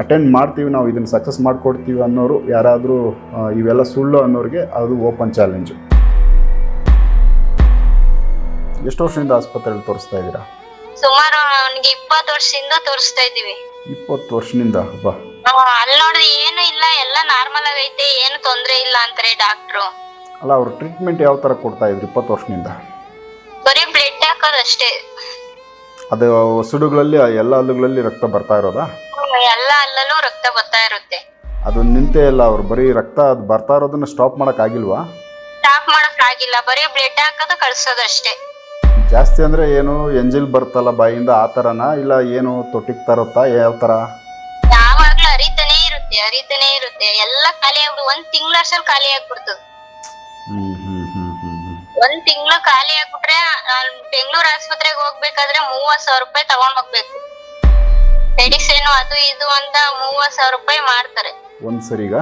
Attend ಮಾಡ್ತೀವಿ ನಾವು ಇದನ್ನು ಸಕ್ಸಸ್ ಮಾಡಿಕೊಡ್ತೀವಿ ಅನ್ನೋರು ಯಾರಾದರೂ ಇವೆಲ್ಲ ಸುಳ್ಳು ಅನ್ನೋರಿಗೆ ಅದು ಓಪನ್ ಚಾಲೆಂಜು ಎಷ್ಟು ವರ್ಷದಿಂದ ಆಸ್ಪತ್ರೆಯಲ್ಲಿ ತೋರಿಸ್ತಾ ಇದ್ದೀರಾ? ಸುಮಾರು ಅವನಿಗೆ ಇಪ್ಪತ್ತು ವರ್ಷದಿಂದ ತೋರಿಸ್ತಾ ಇದ್ದೀವಿ. ಇಪ್ಪತ್ತು ವರ್ಷದಿಂದ? ಬಾ. ಅಲ್ಲಿ ನೋಡಿದ್ರೆ ಏನು ಇಲ್ಲ ಎಲ್ಲ ನಾರ್ಮಲ್ ಆಗೈತೆ ಏನು ತೊಂದರೆ ಇಲ್ಲ ಅಂತಾರೆ ಡಾಕ್ಟ್ರು. ಅಲ್ಲ ಅವ್ರು ಟ್ರೀಟ್ಮೆಂಟ್ ಯಾವ ಥರ ಕೊಡ್ತಾ ಇದ್ರು ಇಪ್ಪತ್ತು ವರ್ಷದಿಂದ? ಬರೀ ಬ್ಲಡ್ ಹಾಕೋದಷ್ಟೇ ಅದು ಸುಡುಗಳಲ್ಲಿ ಎಲ್ಲ ಹಲ್ಲುಗಳಲ್ಲಿ ರಕ್ತ ಬರ್ತಾ ಇರೋದಾ? ಎಲ್ಲ ಅಲ್ಲೂ ರಕ್ತ ಬರ್ತಾ ಇರುತ್ತೆ. ಅದು ನಿಂತೇ ಇಲ್ಲ ಅವ್ರು ಬರೀ ರಕ್ತ ಅದು ಬರ್ತಾ ಇರೋದನ್ನ ಸ್ಟಾಪ್ ಮಾಡೋಕ್ಕಾಗಿಲ್ವಾ ಸ್ಟಾಪ್ ಮಾಡಕ್ ಆಗಿಲ್ಲ ಬರೀ ಬ್ಲಡ್ ಹಾಕೋದು ಕಳ್ಸೋದಷ್ಟೇ ಜಾಸ್ತಿ ಅಂದ್ರೆ ಏನು ಎಂಜಿಲ್ ಬರ್ತಲ್ಲ ಬಾಯಿಂದ ಆ ತರನ ಇಲ್ಲ ಏನು ತೊಟ್ಟಿಗೆ ತರುತ್ತಾ ಯಾವ ತರ? ಯಾವಾಗ್ಲೂ ಹರಿತಾನೆ ಇರುತ್ತೆ ಹರಿತಾನೆ ಇರುತ್ತೆ. ಎಲ್ಲ ಖಾಲಿ ಆಗ್ಬಿಡು ಒಂದ್ ತಿಂಗಳ ಅಷ್ಟಲ್ಲಿ ಖಾಲಿ ಆಗ್ಬಿಡ್ತದೆ. ಹ್ಞೂ ಒಂದ್ ತಿಂಗ್ಳು ಖಾಲಿ ಆಗ್ಬಿಟ್ರೆ ಬೆಂಗಳೂರು ಆಸ್ಪತ್ರೆಗೆ ಹೋಗ್ಬೇಕಾದ್ರೆ ಮೂವತ್ ಸಾವಿರ ರೂಪಾಯಿ ತಗೊಂಡ್ ಹೋಗ್ಬೇಕು. ಮೆಡಿಸಿನ್ ಅದು ಇದು ಅಂತ ಮೂವತ್ ಸಾವಿರ ರೂಪಾಯಿ ಮಾಡ್ತಾರೆ. ಒಂದ್ ಸರಿಗ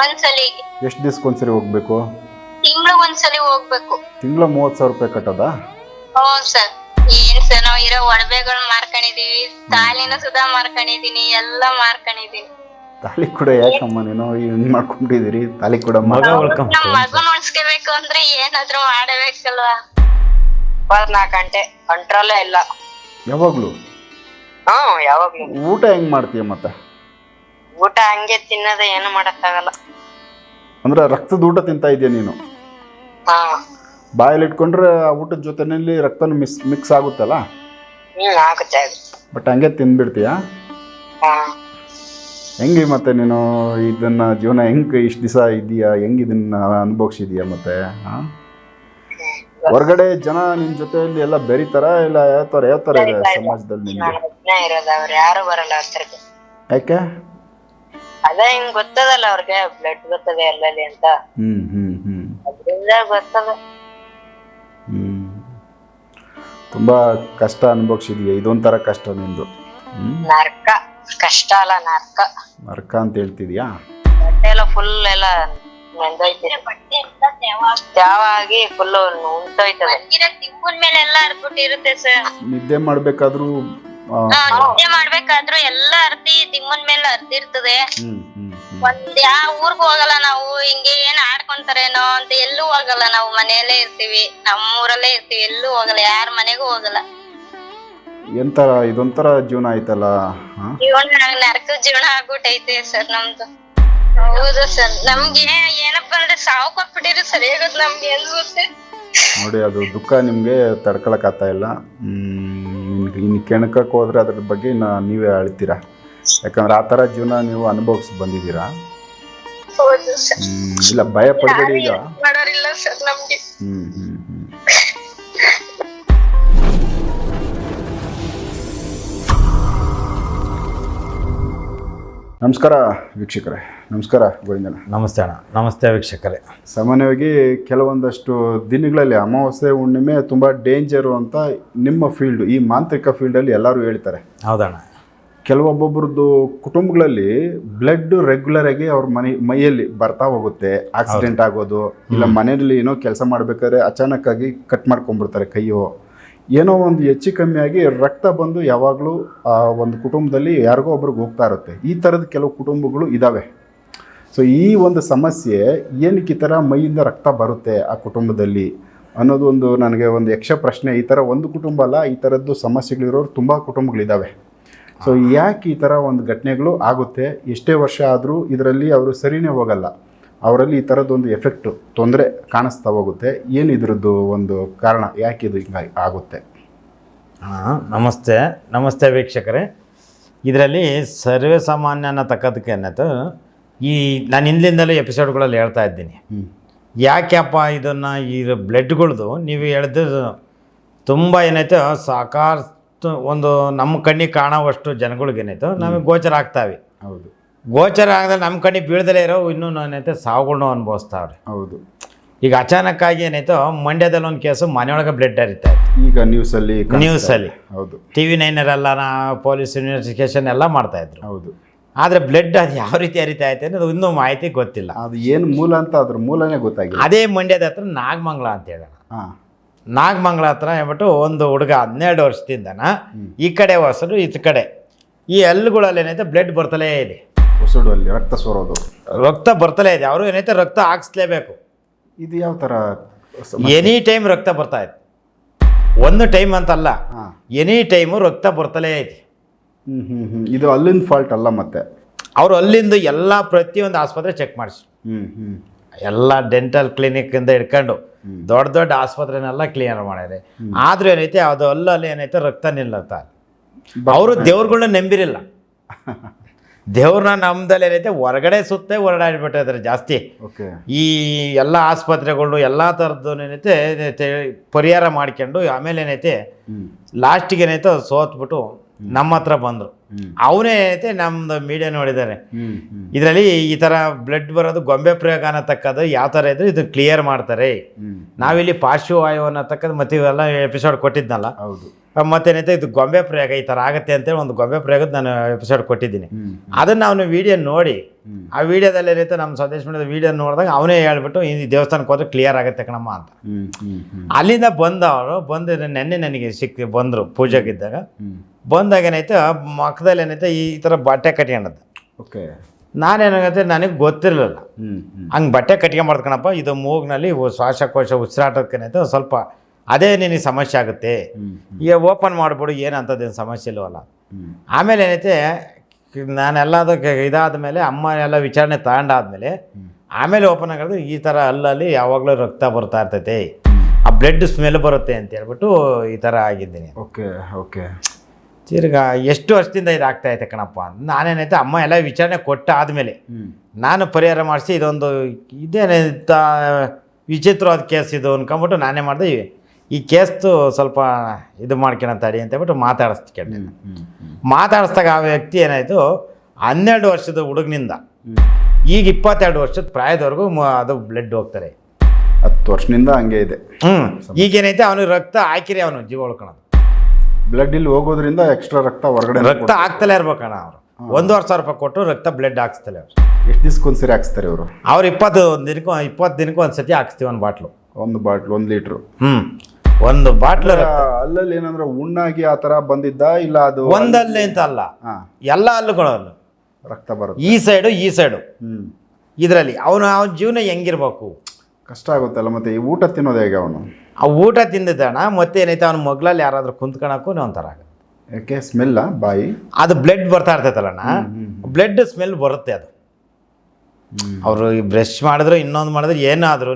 ಒಂದ್ಸಲಿಗೆ ಎಷ್ಟು ದಿವ್ಸಕ್ಕೊಂದ್ಸರಿ ಹೋಗ್ಬೇಕು? ತಿಂಗಳು ಒಂದ್ಸಲಿ ಹೋಗ್ಬೇಕು. ತಿಂಗಳ ಮೂವತ್ತು ಸಾವಿರ ರೂಪಾಯಿ ಕಟ್ಟೋದಾ? ಹ್ಞೂ ಸರ್. ಏನ್ ಸರ್ ನಾವ್ ಇರೋ ಒಡವೆಗಳು ಮಾರ್ಕೊಂಡಿದೀವಿ ತಾಲಿನ ಸುಧಾ ಮಾರ್ಕೊಂಡಿದೀನಿ ಎಲ್ಲಾ ಮಾರ್ಕೊಂಡಿದೀನಿ. ತಾಲಿ ಕೂಡ ಯಾಕಮ್ಮ ನೀನು? ಹಿಂಗ್ ಮಾಡ್ಕೊಂಡಿದ್ದೀರಿ ತಾಲಿ ಕೂಡ ಮಗ ನಮ್ ಮಗನ್ ಉಳ್ಸ್ಕೋಬೇಕು ಅಂದ್ರೆ ಏನಾದ್ರೂ ಮಾಡಬೇಕಲ್ವಾ? ಇಪ್ಪತ್ನಾಲ್ಕು ಗಂಟೆ. ಕಂಟ್ರೋಲ್ ಇಲ್ಲ. ಯಾವಾಗಲೂ? ಹಾ ಯಾವಾಗ್ಲೂ. ಊಟ ಹೆಂಗ್ ಮಾಡ್ತೀಯ ಮತ್ತೆ? ಊಟ ಹಂಗೆ ತಿನ್ನೋದು ಏನು ಮಾಡಕ್ಕಾಗಲ್ಲ. ಅಂದ್ರೆ ರಕ್ತದ ಊಟ ತಿಂತಾ ಇದೆಯಾ ನೀನು? ಹಾ. ಬಾಯಲ್ಲಿ ಇಟ್ಕೊಂಡ್ರೆ ಆ ಊಟದ ಜೊತೆನಲ್ಲಿ ರಕ್ತನೂ ಮಿಸ್ ಮಿಕ್ಸ್ ಆಗುತ್ತಲ್ಲ? ಹ್ಮ್ ಆಗುತ್ತೆ. ಬಟ್ ಹಂಗೆ ತಿಂದ್ಬಿಡ್ತೀಯಾ? ಹಾ. ಹೆಂಗೆ ಮತ್ತೆ ನೀನು ಇದನ್ನ ಜೀವನ ಹೆಂಗೆ ಇಷ್ಟು ದಿವಸ ಇದೆಯಾ ಹೆಂಗೆ ಇದನ್ನ ಅನುಭವಿಸಿದೀಯಾ ಮತ್ತೆ ಹಾಂ ಹೊರಗಡೆ ಜನ ನಿನ್ನ ಜೊತೆಯಲ್ಲಿ ಎಲ್ಲ ಬೆರೀತಾರ ಇಲ್ಲ ಯಾವ ಥರ ಯಾವ ಥರ ಇದೆ ಸಮಾಜದಲ್ಲಿ ನಿಮಗೆ ನಾನು ಇರೋದು ಅವ್ರು ಯಾರು ಬರಲ್ಲ ಹತ್ರಕ್ಕೆ ಯಾಕೆ? ಅದೇ ಹಿಂಗ್ ಗೊತ್ತದಲ್ಲ ಅವ್ರಿಗೆ ಬ್ಲಡ್ ಬರ್ತದೆ ಎಲ್ಲಲ್ಲಿ ಅಂತ. ಹ್ಞೂ ಹ್ಞೂ ಹ್ಞೂ ಅದ್ರಿಂದ ಗೊತ್ತದ. ಹ್ಞೂ ತುಂಬಾ ಕಷ್ಟ ಅನುಭವಿಸಿದೀಯ ಇದೊಂಥರ ಕಷ್ಟ ನಿಂದು. ಹ್ಞೂ ನರ್ಕ ಕಷ್ಟ ಅಲ್ಲ ನರ್ಕ. ನರ್ಕ ಅಂತ ಹೇಳ್ತಿದ್ಯಾ? ಬಟ್ಟೆ ಎಲ್ಲ ಫುಲ್ ಎಲ್ಲ ತ್ಯಾವ ಆಗಿ ಫುಲ್ ಉಂಟೋಯ್ತದೆ. ತಿಂಬುನ್ ಮೇಲೆ ಎಲ್ಲ ಅರ್ಬಿಟ್ಟಿರುತ್ತೆ ಸರ್ ನಿದ್ದೆ ಮಾಡ್ಬೇಕಾದ್ರೂ ನಿದ್ದೆ ಮಾಡ್ಬೇಕಾದ್ರೂ ಎಲ್ಲ ಅರ್ದಿ ತಿಮ್ಮನ್ ಮೇಲೆ ಅರ್ದಿರ್ತದೆ ಹ್ಞೂ ಒಂದ್ ಯಾವ ಊರ್ಗ್ ಹೋಗಲ್ಲ ನಾವು ಹಿಂಗೆ ಏನ್ ಆಡ್ಕೊಂತಾರೇನೋ ಅಂತ ಎಲ್ಲೂ ಹೋಗಲ್ಲ ನಾವು ಮನೆಯಲ್ಲೇ ಇರ್ತೀವಿ. ನಮ್ಮೂರಲ್ಲೇ ಇರ್ತೀವಿ ಎಲ್ಲೂ ಹೋಗಲ್ಲ ಯಾರ ಮನೆಗೂ ಹೋಗಲ್ಲ. ಎಂಥರ ಇದೊಂಥರ ಜೀವನ ಆಯ್ತಲ್ಲ ಹಾಂ? ಜೀವನ ನರಕ ಜೀವನ ಆಗ್ಬಿಟ್ಟೈತೆ ಸರ್ ನಮ್ದು. ಹೌದು ಸರ್ ನಮ್ಗೆ ಏನಪ್ಪಾ ಅಂದ್ರೆ ಸಾವು ಕೊಟ್ಬಿಟ್ಟಿರಿ ಸರ್ ಹೇಗದ್ ನಮ್ಗೆ ಅನ್ಸುತ್ತೆ ನೋಡಿ ಅದು ದುಃಖ ನಿಮಗೆ ತಡ್ಕೊಳಕ್ಕಾಗ್ತಾ ಇಲ್ಲ. ಇನ್ನು ಕೆಣಕಕ್ಕೆ ಹೋದ್ರೆ ಅದ್ರ ಬಗ್ಗೆ ಇನ್ನು ನೀವೇ ಅಳ್ತೀರಾ? ಯಾಕಂದ್ರೆ ಆ ಥರ ಜೀವನ ನೀವು ಅನುಭವಿಸಿ ಬಂದಿದ್ದೀರಾ? ಹೌದು ಸರ್. ಹ್ಮ್, ಇಲ್ಲ ಭಯ ಪಡಬೇಡಿ ಈಗ. ಮಾಡೋರಿಲ್ಲ ಸರ್ ನಮ್ಗೆ. ಹ್ಞೂ ಹ್ಞೂ ಹ್ಞೂ ನಮಸ್ಕಾರ ವೀಕ್ಷಕರೇ. ನಮಸ್ಕಾರ ಗೋವಿಂದನ ನಮಸ್ತೆ ಅಣ್ಣ. ನಮಸ್ತೆ ವೀಕ್ಷಕರೇ. ಸಾಮಾನ್ಯವಾಗಿ ಕೆಲವೊಂದಷ್ಟು ದಿನಗಳಲ್ಲಿ ಅಮಾವಾಸ್ಯೆ ಹುಣ್ಣಿಮೆ ತುಂಬ ಡೇಂಜರು ಅಂತ ನಿಮ್ಮ ಫೀಲ್ಡ್ ಈ ಮಾಂತ್ರಿಕ ಫೀಲ್ಡಲ್ಲಿ ಎಲ್ಲರೂ ಹೇಳ್ತಾರೆ. ಹೌದಣ್ಣ. ಕೆಲವೊಬ್ಬೊಬ್ರದ್ದು ಕುಟುಂಬಗಳಲ್ಲಿ ಬ್ಲಡ್ ರೆಗ್ಯುಲರ್ ಆಗಿ ಅವ್ರ ಮನೆ ಮೈಯಲ್ಲಿ ಬರ್ತಾ ಹೋಗುತ್ತೆ. ಆಕ್ಸಿಡೆಂಟ್ ಆಗೋದು ಇಲ್ಲ ಮನೆಯಲ್ಲಿ ಏನೋ ಕೆಲಸ ಮಾಡ್ಬೇಕಾದ್ರೆ ಅಚಾನಕ್ ಆಗಿ ಕಟ್ ಮಾಡ್ಕೊಂಡ್ಬಿಡ್ತಾರೆ ಕೈಯೋ. ಏನೋ ಒಂದು ಹೆಚ್ಚು ಕಮ್ಮಿಯಾಗಿ ರಕ್ತ ಬಂದು ಯಾವಾಗಲೂ ಆ ಒಂದು ಕುಟುಂಬದಲ್ಲಿ ಯಾರಿಗೋ ಒಬ್ರಿಗೆ ಹೋಗ್ತಾ ಇರುತ್ತೆ. ಈ ಥರದ ಕೆಲವು ಕುಟುಂಬಗಳು ಇದ್ದಾವೆ ಸೊ ಈ ಒಂದು ಸಮಸ್ಯೆ ಏನಕ್ಕೆ ಈ ಥರ ಮೈಯಿಂದ ರಕ್ತ ಬರುತ್ತೆ ಆ ಕುಟುಂಬದಲ್ಲಿ ಅನ್ನೋದು ಒಂದು ನನಗೆ ಒಂದು ಯಕ್ಷ ಪ್ರಶ್ನೆ. ಈ ಥರ ಒಂದು ಕುಟುಂಬ ಅಲ್ಲ, ಈ ಥರದ್ದು ಸಮಸ್ಯೆಗಳಿರೋರು ತುಂಬ ಕುಟುಂಬಗಳಿದ್ದಾವೆ ಸೊ ಯಾಕೆ ಈ ಥರ ಒಂದು ಘಟನೆಗಳು ಆಗುತ್ತೆ? ಎಷ್ಟೇ ವರ್ಷ ಆದರೂ ಇದರಲ್ಲಿ ಅವರು ಸರಿನೇ ಹೋಗಲ್ಲ. ಅವರಲ್ಲಿ ಈ ಥರದ್ದೊಂದು ಎಫೆಕ್ಟು ತೊಂದರೆ ಕಾಣಿಸ್ತಾ ಹೋಗುತ್ತೆ. ಏನು ಇದ್ರದ್ದು ಒಂದು ಕಾರಣ? ಯಾಕೆ ಇದು ಹಿಂಗಾಗಿ ಆಗುತ್ತೆ? ಹಾಂ ನಮಸ್ತೆ. ನಮಸ್ತೆ ವೀಕ್ಷಕರೇ. ಇದರಲ್ಲಿ ಸರ್ವೇ ಸಾಮಾನ್ಯ ಅನ್ನತಕ್ಕದಕ್ಕೆ ಏನಾಯ್ತು ಈ ನಾನು ಹಿಂದಿಂದಲೂ ಎಪಿಸೋಡ್ಗಳಲ್ಲಿ ಹೇಳ್ತಾ ಇದ್ದೀನಿ. ಯಾಕೆಪ್ಪ ಇದನ್ನು ಈ ಬ್ಲಡ್ಗಳದು ನೀವು ಹೇಳಿದ್ರು ತುಂಬ ಏನೈತೋ ಸಾಕಷ್ಟು ಒಂದು ನಮ್ಮ ಕಣ್ಣಿಗೆ ಕಾಣುವಷ್ಟು ಜನಗಳಿಗೇನಾಯ್ತು ನಮಗೆ ಗೋಚರ ಆಗ್ತಾವೆ. ಹೌದು. ಗೋಚರ ಆಗದಲ್ಲಿ ನಮ್ಮ ಕಣ್ಣಿಗೆ ಬೀಳ್ದಲೇ ಇರೋ ಇನ್ನೂ ಏನೈತೆ ಸಾವುಗಳನ್ನೂ ಅನುಭವಿಸ್ತಾವ್ರೆ. ಹೌದು. ಈಗ ಅಚಾನಕ್ಕಾಗಿ ಏನಾಯ್ತು ಮಂಡ್ಯದಲ್ಲಿ ಒಂದು ಕೇಸು ಮನೆಯೊಳಗೆ ಬ್ಲಡ್ ಹರಿತಾ ಇತ್ತು. ಈಗ ನ್ಯೂಸಲ್ಲಿ ನ್ಯೂಸಲ್ಲಿ. ಹೌದು. ಟಿ ವಿ ನೈನರೆಲ್ಲ ನಾ ಪೊಲೀಸ್ ಇನ್ವೆಸ್ಟಿಗೇಷನ್ ಎಲ್ಲ ಮಾಡ್ತಾಯಿದ್ರು ಹೌದು. ಆದರೆ ಬ್ಲಡ್ ಅದು ಯಾವ ರೀತಿ ಹರಿತಾ ಐತೆ ಅನ್ನೋದು ಇನ್ನೂ ಮಾಹಿತಿ ಗೊತ್ತಿಲ್ಲ. ಅದು ಏನು ಮೂಲ ಅಂತ ಅದ್ರ ಮೂಲನೇ ಗೊತ್ತಾಗಿಲ್ಲ. ಅದೇ ಮಂಡ್ಯದ ಹತ್ರ ನಾಗಮಂಗ್ಲ ಅಂತ ಹೇಳೋಣ. ಹಾಂ. ನಾಗಮಂಗಲ ಹತ್ರ ಹೇಳ್ಬಿಟ್ಟು ಒಂದು ಹುಡುಗ ಹನ್ನೆರಡು ವರ್ಷದಿಂದನ ಈ ಕಡೆ ಹೊಸರು ಈ ಕಡೆ. ಈ ಹಲ್ಲುಗಳಲ್ಲಿ ಏನೈತೆ ಬ್ಲಡ್ ಬರ್ತಲೇ ಇದೆ. ಉಸುಡು ಅಲ್ಲಿ ರಕ್ತ ಸೋರೋದು. ರಕ್ತ ಬರ್ತಲೇ ಇದೆ. ಅವರು ಏನೈತೆ ರಕ್ತ ಹಾಕ್ಸ್ಲೇಬೇಕು. ಇದು ಯಾವ ಥರ ಎನಿ ಟೈಮ್ ರಕ್ತ ಬರ್ತಾ ಇದೆ. ಒಂದು ಟೈಮ್ ಅಂತಲ್ಲ. ಹಾಂ. ಎನಿ ಟೈಮು ರಕ್ತ ಬರ್ತಲೇ ಐತಿ ಹ್ಞೂ ಹ್ಞೂ ಹ್ಞೂ ಇದು ಅಲ್ಲಿಂದ ಫಾಲ್ಟ್ ಅಲ್ಲ ಮತ್ತೆ? ಅವರು ಅಲ್ಲಿಂದ ಎಲ್ಲ ಪ್ರತಿಯೊಂದು ಆಸ್ಪತ್ರೆ ಚೆಕ್ ಮಾಡಿಸಿ ಹ್ಞೂ ಹ್ಞೂ ಎಲ್ಲ ಡೆಂಟಲ್ ಕ್ಲಿನಿಕ್ಕಿಂದ ಹಿಡ್ಕೊಂಡು ದೊಡ್ಡ ದೊಡ್ಡ ಆಸ್ಪತ್ರೆನೆಲ್ಲ ಕ್ಲಿಯರ್ ಮಾಡ್ಯಾರೆ ಆದ್ರೂ ಏನೈತೆ? ಅದು ಅಲ್ಲಲ್ಲಿ ಏನೈತೆ? ರಕ್ತ ನಿಲ್ಲತ್ತ ಅವರು ದೇವ್ರುಗಳನ್ನ ನಂಬಿರಿಲ್ಲ. ದೇವ್ರನ್ನ ನಮ್ದಲ್ಲಿ ಏನೈತೆ? ಹೊರಗಡೆ ಸುತ್ತೇ ಹೊರಡಾಡ್ಬಿಟ್ಟಿದ್ದಾರೆ ಜಾಸ್ತಿ. ಈ ಎಲ್ಲ ಆಸ್ಪತ್ರೆಗಳು ಎಲ್ಲ ಥರದ್ದು ಏನೈತೆ ಪರಿಹಾರ ಮಾಡ್ಕೊಂಡು ಆಮೇಲೆ ಏನೈತೆ ಲಾಸ್ಟಿಗೆ ಏನೈತೆ ಸೋತ್ಬಿಟ್ಟು ನಮ್ಮ ಹತ್ರ ಬಂದರು. ಅವನೇ ಏನೈತೆ ನಮ್ದು ಮೀಡಿಯಾ ನೋಡಿದ್ದಾರೆ ಇದರಲ್ಲಿ ಈ ಥರ ಬ್ಲಡ್ ಬರೋದು ಗೊಂಬೆ ಪ್ರಯೋಗ ಅನ್ನತಕ್ಕದ್ದು ಯಾವ ಥರ ಇದ್ರೆ ಇದು ಕ್ಲಿಯರ್ ಮಾಡ್ತಾರೆ. ನಾವಿಲ್ಲಿ ಪಾರ್ಶ್ವವಾಯು ಅನ್ನತಕ್ಕದ್ದು ಮತ್ತೆ ಇವೆಲ್ಲ ಎಪಿಸೋಡ್ ಕೊಟ್ಟಿದ್ನಲ್ಲ. ಹೌದು. ಮತ್ತೇನೈತೆ ಇದು ಗೊಂಬೆ ಪ್ರಯೋಗ ಈ ಥರ ಆಗುತ್ತೆ ಅಂತೇಳಿ ಒಂದು ಗೊಂಬೆ ಪ್ರಯೋಗದ ನಾನು ಎಪಿಸೋಡ್ ಕೊಟ್ಟಿದ್ದೀನಿ. ಅದನ್ನು ಅವನು ವಿಡಿಯೋ ನೋಡಿ ಆ ವಿಡಿಯೋದಲ್ಲಿ ಏನೈತೆ ನಮ್ಮ ಸಂದೇಶ ಮಾಡಿದ ವಿಡಿಯೋ ನೋಡಿದಾಗ ಅವನೇ ಹೇಳ್ಬಿಟ್ಟು ಈ ದೇವಸ್ಥಾನಕ್ಕೆ ಹೋದ್ರೆ ಕ್ಲಿಯರ್ ಆಗುತ್ತೆ ಕಣಮ್ಮ ಅಂತ. ಅಲ್ಲಿಂದ ಬಂದವರು ಬಂದ ನೆನ್ನೆ ನನಗೆ ಸಿಕ್ಕಿ ಬಂದರು ಪೂಜೆಗೆ ಇದ್ದಾಗ. ಬಂದಾಗ ಏನೈತೆ ಮಕ್ಕದಲ್ಲಿ ಏನೈತೆ ಈ ಥರ ಬಟ್ಟೆ ಕಟ್ಕೊಂಡದ್ದು. ಓಕೆ. ನಾನೇನಾಗತ್ತೆ ನನಗೆ ಗೊತ್ತಿರಲಿಲ್ಲ. ಹಂಗೆ ಬಟ್ಟೆ ಕಟ್ಕೊಂಬಾರ್ದು ಕಣಪ್ಪ ಇದು ಮೂಗ್ನಲ್ಲಿ ಶ್ವಾಸಕೋಶ ಉಸಿರಾಟಕ್ಕೇನೈತೆ ಏನೈತೆ ಸ್ವಲ್ಪ ಅದೇ ನಿನಗೆ ಸಮಸ್ಯೆ ಆಗುತ್ತೆ? ಈಗ ಓಪನ್ ಮಾಡಿಬಿಡು ಏನು ಅಂಥದ್ದೇನು ಸಮಸ್ಯೆ ಇಲ್ಲವಲ್ಲ ಆಮೇಲೆ ಏನೈತೆ ನಾನೆಲ್ಲದಕ್ಕೆ ಇದಾದ ಮೇಲೆ ಅಮ್ಮ ಎಲ್ಲ ವಿಚಾರಣೆ ತಗೊಂಡಾದ್ಮೇಲೆ ಆಮೇಲೆ ಓಪನ್ ಆಗೋದು ಈ ಥರ ಅಲ್ಲಲ್ಲಿ ಯಾವಾಗಲೂ ರಕ್ತ ಬರ್ತಾ ಇರ್ತೈತೆ. ಆ ಬ್ಲಡ್ ಸ್ಮೆಲ್ ಬರುತ್ತೆ ಅಂತ ಹೇಳ್ಬಿಟ್ಟು ಈ ಥರ ಆಗಿದ್ದೀನಿ. Okay okay. ತಿರ್ಗಾ ಎಷ್ಟು ವರ್ಷದಿಂದ ಇದಾಗ್ತಾ ಐತೆ ಕಣಪ್ಪ? ನಾನೇನೈತೆ ಅಮ್ಮ ಎಲ್ಲ ವಿಚಾರಣೆ ಕೊಟ್ಟ ಆದಮೇಲೆ ನಾನು ಪರಿಹಾರ ಮಾಡಿಸಿ ಇದೊಂದು ಇದೇನಂತ ವಿಚಿತ್ರವಾದ ಕೇಸ್ ಇದು ಅನ್ಕೊಂಬಿಟ್ಟು ನಾನೇ ಮಾಡಿದೆ ಈ ಕೇಸ್ದು ಸ್ವಲ್ಪ ಇದು ಮಾಡ್ಕೊಳ ತಡಿ ಅಂತ ಹೇಳ್ಬಿಟ್ಟು ಮಾತಾಡಿಸ್ಕೊಂಡೆ ಮಾತಾಡಿಸ್ದಾಗ ಆ ವ್ಯಕ್ತಿ ಏನಾಯಿತು? ಹನ್ನೆರಡು ವರ್ಷದ ಹುಡುಗನಿಂದ. ಈಗ ಇಪ್ಪತ್ತೆರಡು ವರ್ಷದ ಪ್ರಾಯದವರೆಗೂ ಅದು ಬ್ಲಡ್ ಹೋಗ್ತಾರೆ. ಹತ್ತು ವರ್ಷದಿಂದ ಹಂಗೆ ಇದೆ. ಹ್ಞೂ ಈಗೇನೈತೆ ಅವನಿಗೆ ರಕ್ತ ಹಾಕಿರಿ ಅವನು ಜೀವ ಉಳ್ಕೊಳೋದು. ಬ್ಲಡ್ ಇಲ್ಲಿ ಹೋಗೋದ್ರಿಂದ ಎಕ್ಸ್ಟ್ರಾ ರಕ್ತ ಹೊರಗಡೆ ರಕ್ತ ಹಾಕ್ತಲೇ ಇರ್ಬೇಕಣ್ಣ ಅವರು. ಒಂದೂವರೆ ಸಾವಿರ ರೂಪಾಯಿ ಕೊಟ್ಟು ರಕ್ತ ಬ್ಲಡ್ ಹಾಕ್ಸ್ತಲೇ ಅವರು. ಎಷ್ಟು ದಿವ್ಸಕ್ಕೊಂದ್ಸರಿ ಹಾಕ್ಸ್ತಾರೆ ಇವರು? ಅವ್ರು ಇಪ್ಪತ್ತು ದಿನಕ್ಕೂ ಇಪ್ಪತ್ತು ದಿನಕ್ಕೂ ಒಂದು ಸತಿ ಹಾಕ್ಸ್ತೀವಿ ಒಂದು ಬಾಟ್ಲು. ಒಂದು ಬಾಟ್ಲು ಒಂದು ಲೀಟ್ರು. ಹ್ಞೂ ಒಂದು ಬಾಟ್ಲ ಅಲ್ಲಲ್ಲಿ ಏನಂದ್ರೆ ಉಣ್ಣಾಗಿ ಆ ತರ ಬಂದಿದ್ದ ಇಲ್ಲ ಅದು ಒಂದಲ್ಲಿ ಅಂತ ಅಲ್ಲ. ಎಲ್ಲ ಹಲ್ಲುಗಳಲ್ಲೂ. ರಕ್ತ ಬರುತ್ತೆ. ಈ ಸೈಡು ಈ ಸೈಡು. ಇದರಲ್ಲಿ ಅವನು ಅವನ ಜೀವನ ಹೆಂಗಿರ್ಬೇಕು? ಕಷ್ಟ ಆಗುತ್ತಲ್ಲ ಮತ್ತೆ ಈ ಊಟ ತಿನ್ನೋದು ಹೇಗೆ ಅವನು? ಆ ಊಟ ತಿಂದಿದ್ದಾನ ಮತ್ತೆ ಏನೈತೆ ಅವ್ನ ಮಗ್ಲಲ್ಲಿ ಯಾರಾದರೂ ಕುಂತ್ಕೊಳಕ್ಕೂ ಒಂಥರ ಆಗುತ್ತೆ ಯಾಕೆ? ಸ್ಮೆಲ್ಲ ಬಾಯಿ? ಅದು ಬ್ಲಡ್ ಬರ್ತಾ ಇರ್ತೈತಲ್ಲಣ್ಣ. ಬ್ಲಡ್ ಸ್ಮೆಲ್ ಬರುತ್ತೆ ಅದು. ಅವರು ಬ್ರಷ್ ಮಾಡಿದ್ರು ಇನ್ನೊಂದು ಮಾಡಿದ್ರೆ ಏನಾದ್ರೂ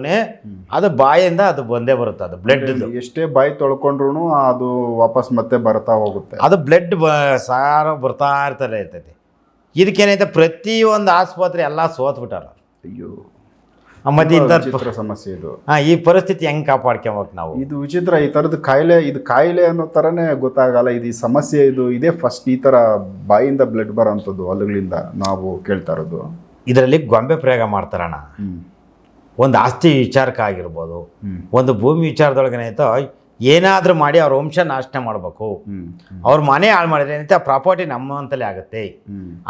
ಅದು ಬಾಯಿಂದ ಅದು ಬಂದೇ ಬರುತ್ತೆ ಅದು ಬ್ಲಡ್ ಎಷ್ಟೇ ಬಾಯಿ ತೊಳ್ಕೊಂಡ್ರು ಅದು ವಾಪಸ್ ಮತ್ತೆ ಬರ್ತಾ ಹೋಗುತ್ತೆ. ಅದು ಬ್ಲಡ್ ಬ ಸಾರ ಬರ್ತಾ ಇರ್ತಾರೆ ಇರ್ತೈತಿ. ಇದಕ್ಕೇನೈತೆ ಪ್ರತಿಯೊಂದು ಆಸ್ಪತ್ರೆ ಎಲ್ಲ ಸೋತ್ಬಿಟ್ಟಾರ. ಅಯ್ಯೋ ಮತ್ತೆ ಇಂಥ ವಿಚಿತ್ರ ಸಮಸ್ಯೆ ಇದು. ಹಾಂ ಈ ಪರಿಸ್ಥಿತಿ ಹೆಂಗೆ ಕಾಪಾಡ್ಕೊಬೇಕು ನಾವು? ಇದು ವಿಚಿತ್ರ ಈ ಥರದ ಕಾಯಿಲೆ ಇದು ಕಾಯಿಲೆ ಅನ್ನೋ ತರನೇ ಗೊತ್ತಾಗಲ್ಲ. ಇದು ಈ ಸಮಸ್ಯೆ ಇದು ಇದೇ ಫಸ್ಟ್ ಈ ಥರ ಬಾಯಿಂದ ಬ್ಲಡ್ ಬರೋಂಥದ್ದು ಅಲ್ಲಿಗಳಿಂದ ನಾವು ಕೇಳ್ತಾ ಇರೋದು. ಇದರಲ್ಲಿ ಗೊಂಬೆ ಪ್ರಯೋಗ ಮಾಡ್ತಾರಣ್ಣ ಒಂದು ಆಸ್ತಿ ವಿಚಾರಕ್ಕಾಗಿರ್ಬೋದು ಆಗಿರ್ಬೋದು ಒಂದು ಭೂಮಿ ವಿಚಾರದೊಳಗೆ ಏನಾದರೂ ಮಾಡಿ ಅವ್ರ ವಂಶ ನಾಶನ ಮಾಡಬೇಕು. ಅವ್ರ ಮನೆ ಹಾಳು ಮಾಡಿದ್ರೆ ಏನೈತೆ ಆ ಪ್ರಾಪರ್ಟಿ ನಮ್ಮಂತಲೇ ಆಗುತ್ತೆ.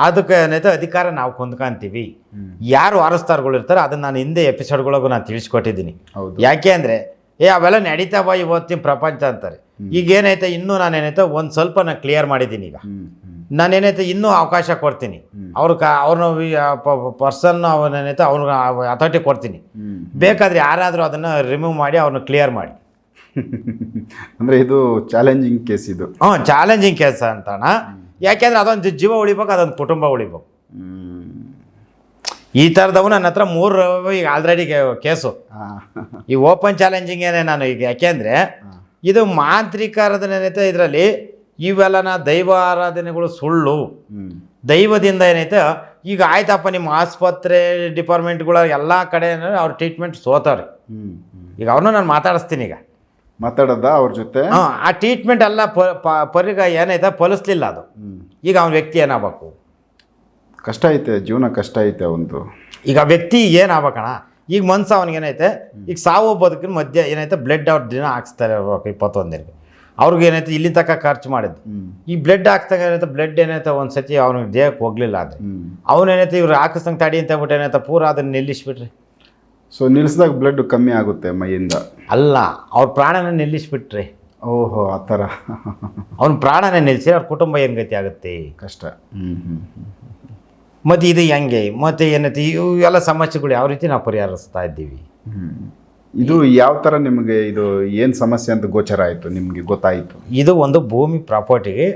ಅದಕ್ಕೆ ಏನೈತೆ ಅಧಿಕಾರ ನಾವು ಕೊಂದ್ಕೊಂತೀವಿ. ಯಾರು ವಾರಸ್ತಾರ್ಗಳು ಇರ್ತಾರೆ ಅದನ್ನು ನಾನು ಹಿಂದೆ ಎಪಿಸೋಡ್ಗಳಿಗೂ ನಾನು ತಿಳಿಸ್ಕೊಟ್ಟಿದ್ದೀನಿ. ಯಾಕೆ ಅಂದರೆ ಏ ಅವೆಲ್ಲ ನಡೀತಾವ ಬಾ ಇವತ್ತಿನ ಪ್ರಪಂಚ ಅಂತಾರೆ. ಈಗ ಏನೈತೆ ಇನ್ನೂ ನಾನು ಏನೈತೆ ಒಂದು ಸ್ವಲ್ಪ ನಾನು ಕ್ಲಿಯರ್ ಮಾಡಿದ್ದೀನಿ ಈಗ. ನಾನೇನೈತೆ ಇನ್ನೂ ಅವಕಾಶ ಕೊಡ್ತೀನಿ. ಅವ್ರ ಕ ಅವ್ರನ್ನ ಪರ್ಸನ್ ಅವನೇನೈತೆ ಅವ್ರಿಗೆ ಅಥಾರಿಟಿ ಕೊಡ್ತೀನಿ. ಬೇಕಾದರೆ ಯಾರಾದರೂ ಅದನ್ನು ರಿಮೂವ್ ಮಾಡಿ ಅವ್ರನ್ನ ಕ್ಲಿಯರ್ ಮಾಡಿ. ಅಂದರೆ ಇದು ಚಾಲೆಂಜಿಂಗ್ ಕೇಸ್ ಇದು. ಹಾಂ ಚಾಲೆಂಜಿಂಗ್ ಕೇಸ್ ಅಂತಣ್ಣ. ಯಾಕೆಂದರೆ ಅದೊಂದು ಜೀವ ಉಳಿಬೇಕು ಅದೊಂದು ಕುಟುಂಬ ಉಳಿಬೇಕು. ಈ ಥರದವು ನನ್ನ ಹತ್ರ ಮೂರು ಈಗ ಆಲ್ರೆಡಿ ಕೇಸು. ಈ ಓಪನ್ ಚಾಲೆಂಜಿಂಗ್ ಏನೇ ನಾನು ಈಗ ಯಾಕೆಂದರೆ ಇದು ಮಾಂತ್ರಿಕರದನೇನೈತೆ ಇದರಲ್ಲಿ ಇವೆಲ್ಲನ ದೈವ ಆರಾಧನೆಗಳು ಸುಳ್ಳು. ದೈವದಿಂದ ಏನೈತೆ ಈಗ ಆಯ್ತಪ್ಪ ನಿಮ್ಮ ಆಸ್ಪತ್ರೆ ಡಿಪಾರ್ಟ್ಮೆಂಟ್ಗಳ ಎಲ್ಲ ಕಡೆ ಅವ್ರ ಟ್ರೀಟ್ಮೆಂಟ್ ಸೋತಾರೆ ಈಗ ಅವ್ರನ್ನೂ ನಾನು ಮಾತಾಡಿಸ್ತೀನಿ ಈಗ. ಮಾತಾಡೋದ ಅವ್ರ ಜೊತೆ? ಹಾಂ ಆ ಟ್ರೀಟ್ಮೆಂಟ್ ಎಲ್ಲ ಪರಿಗ ಏನೈತೆ ಫಲಿಸ್ಲಿಲ್ಲ ಅದು. ಈಗ ಅವ್ನ ವ್ಯಕ್ತಿ ಏನಾಗಬೇಕು? ಕಷ್ಟ ಐತೆ ಜೀವನ ಕಷ್ಟ ಐತೆ ಒಂದು ಈಗ ಆ ವ್ಯಕ್ತಿ ಏನಾಗಬೇಕಣ? ಈಗ ಮನ್ಸು ಅವ್ನಿಗೇನೈತೆ ಈಗ ಸಾವು ಬದುಕಿನ ಮಧ್ಯೆ ಏನೈತೆ ಬ್ಲಡ್ ಅವ್ರ ದಿನ ಹಾಕ್ಸ್ತಾರೆ ಇರ್ಬೇಕು ಇಪ್ಪತ್ತೊಂದು ದಿನಕ್ಕೆ ಅವ್ರಿಗೆ ಏನೈತೆ ಇಲ್ಲಿ ತನಕ ಖರ್ಚು ಮಾಡಿದ್ದು. ಈ ಬ್ಲಡ್ ಹಾಕ್ದಾಗ ಏನಾಯ್ತು ಬ್ಲಡ್ ಏನಾಯ್ತು ಒಂದು ಸತಿ ಅವ್ನಿಗೆ ದೇಹಕ್ಕೆ ಹೋಗ್ಲಿಲ್ಲ ಅದು ಅವನೇನೈತೆ ಇವ್ರು ಹಾಕಿಸ್ದಂಗೆ ತಡಿ ಅಂತ ಹೇಳ್ಬಿಟ್ಟು ಏನಾಯ್ತು ಪೂರ ಅದನ್ನ ನಿಲ್ಲಿಸ್ಬಿಟ್ರಿ. ಸೊ ನಿಲ್ಲಿಸಿದಾಗ ಬ್ಲಡ್ ಕಮ್ಮಿ ಆಗುತ್ತೆ ಮೈಯಿಂದ ಅಲ್ಲ ಅವ್ರ ಪ್ರಾಣನ ನಿಲ್ಲಿಸ್ಬಿಟ್ರಿ. ಓಹೋ ಆ ಥರ. ಅವ್ನ ಪ್ರಾಣನೇ ನಿಲ್ಲಿಸಿ ಅವ್ರ ಕುಟುಂಬ ಹೆಂಗತಿ ಗತಿ ಆಗುತ್ತೆ? ಕಷ್ಟ. ಹ್ಞೂ ಹ್ಞೂ ಹ್ಞೂ ಮತ್ತು ಇದು ಹೆಂಗೆ? ಮತ್ತು ಏನೈತಿ ಇವು ಎಲ್ಲ ಸಮಸ್ಯೆಗಳು ಯಾವ ರೀತಿ ನಾವು ಪರಿಹರಿಸ್ತಾ ಇದ್ದೀವಿ? ಹ್ಮ್. ಇದು ಯಾವ ಥರ ನಿಮಗೆ ಇದು ಏನು ಸಮಸ್ಯೆ ಅಂತ ಗೋಚರ ಆಯಿತು ನಿಮಗೆ ಗೊತ್ತಾಯಿತು? ಇದು ಒಂದು ಭೂಮಿ ಪ್ರಾಪರ್ಟಿಗೆ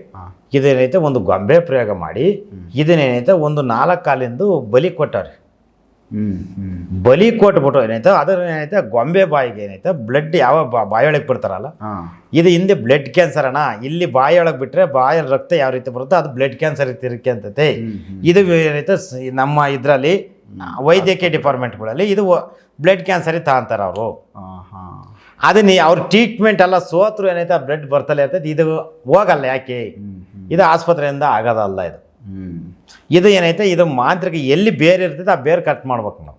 ಇದೇನೈತೆ ಒಂದು ಗೊಂಬೆ ಪ್ರಯೋಗ ಮಾಡಿ ಇದನ್ನೇನೈತೆ ಒಂದು ನಾಲ್ಕು ಕಾಲಿಂದು ಬಲಿ ಕೊಟ್ಟಾರೆ ಬಲಿ ಕೊಟ್ಬಿಟ್ಟು ಏನೈತೆ ಅದ್ರ ಏನೈತೆ ಗೊಂಬೆ ಬಾಯಿಗೆ ಏನೈತೆ ಬ್ಲಡ್ ಯಾವ ಬಾಯೊಳಗೆ ಬಿಡ್ತಾರಲ್ಲ ಇದು ಹಿಂದೆ ಬ್ಲಡ್ ಕ್ಯಾನ್ಸರ್ ಅಣ್ಣ. ಇಲ್ಲಿ ಬಾಯೊಳಗೆ ಬಿಟ್ಟರೆ ಬಾಯ ರಕ್ತ ಯಾವ ರೀತಿ ಬರುತ್ತೋ ಅದು ಬ್ಲಡ್ ಕ್ಯಾನ್ಸರ್ ತಿರ್ಕಂತತೆ ಇದು ಏನೈತೆ ನಮ್ಮ ಇದರಲ್ಲಿ ವೈದ್ಯಕೀಯ ಡಿಪಾರ್ಟ್ಮೆಂಟ್ಗಳಲ್ಲಿ ಇದು ಬ್ಲಡ್ ಕ್ಯಾನ್ಸರಿಗೆ ತಗೊಂತಾರೆ ಅವರು. ಅದನ್ನ ಅವ್ರ ಟ್ರೀಟ್ಮೆಂಟ್ ಎಲ್ಲ ಸೋತ್ರು ಏನೈತೆ ಬ್ಲಡ್ ಬರ್ತಲೇ ಇರ್ತೈತೆ ಇದು ಹೋಗಲ್ಲ ಯಾಕೆ? ಇದು ಆಸ್ಪತ್ರೆಯಿಂದ ಆಗೋದಲ್ಲ ಇದು. ಇದು ಏನೈತೆ ಇದು ಮಾಂತ್ರಿಕ ಎಲ್ಲಿ ಬೇರೆ ಇರ್ತೈತೆ ಆ ಬೇರೆ ಕಟ್ ಮಾಡ್ಬೇಕು ನಾವು.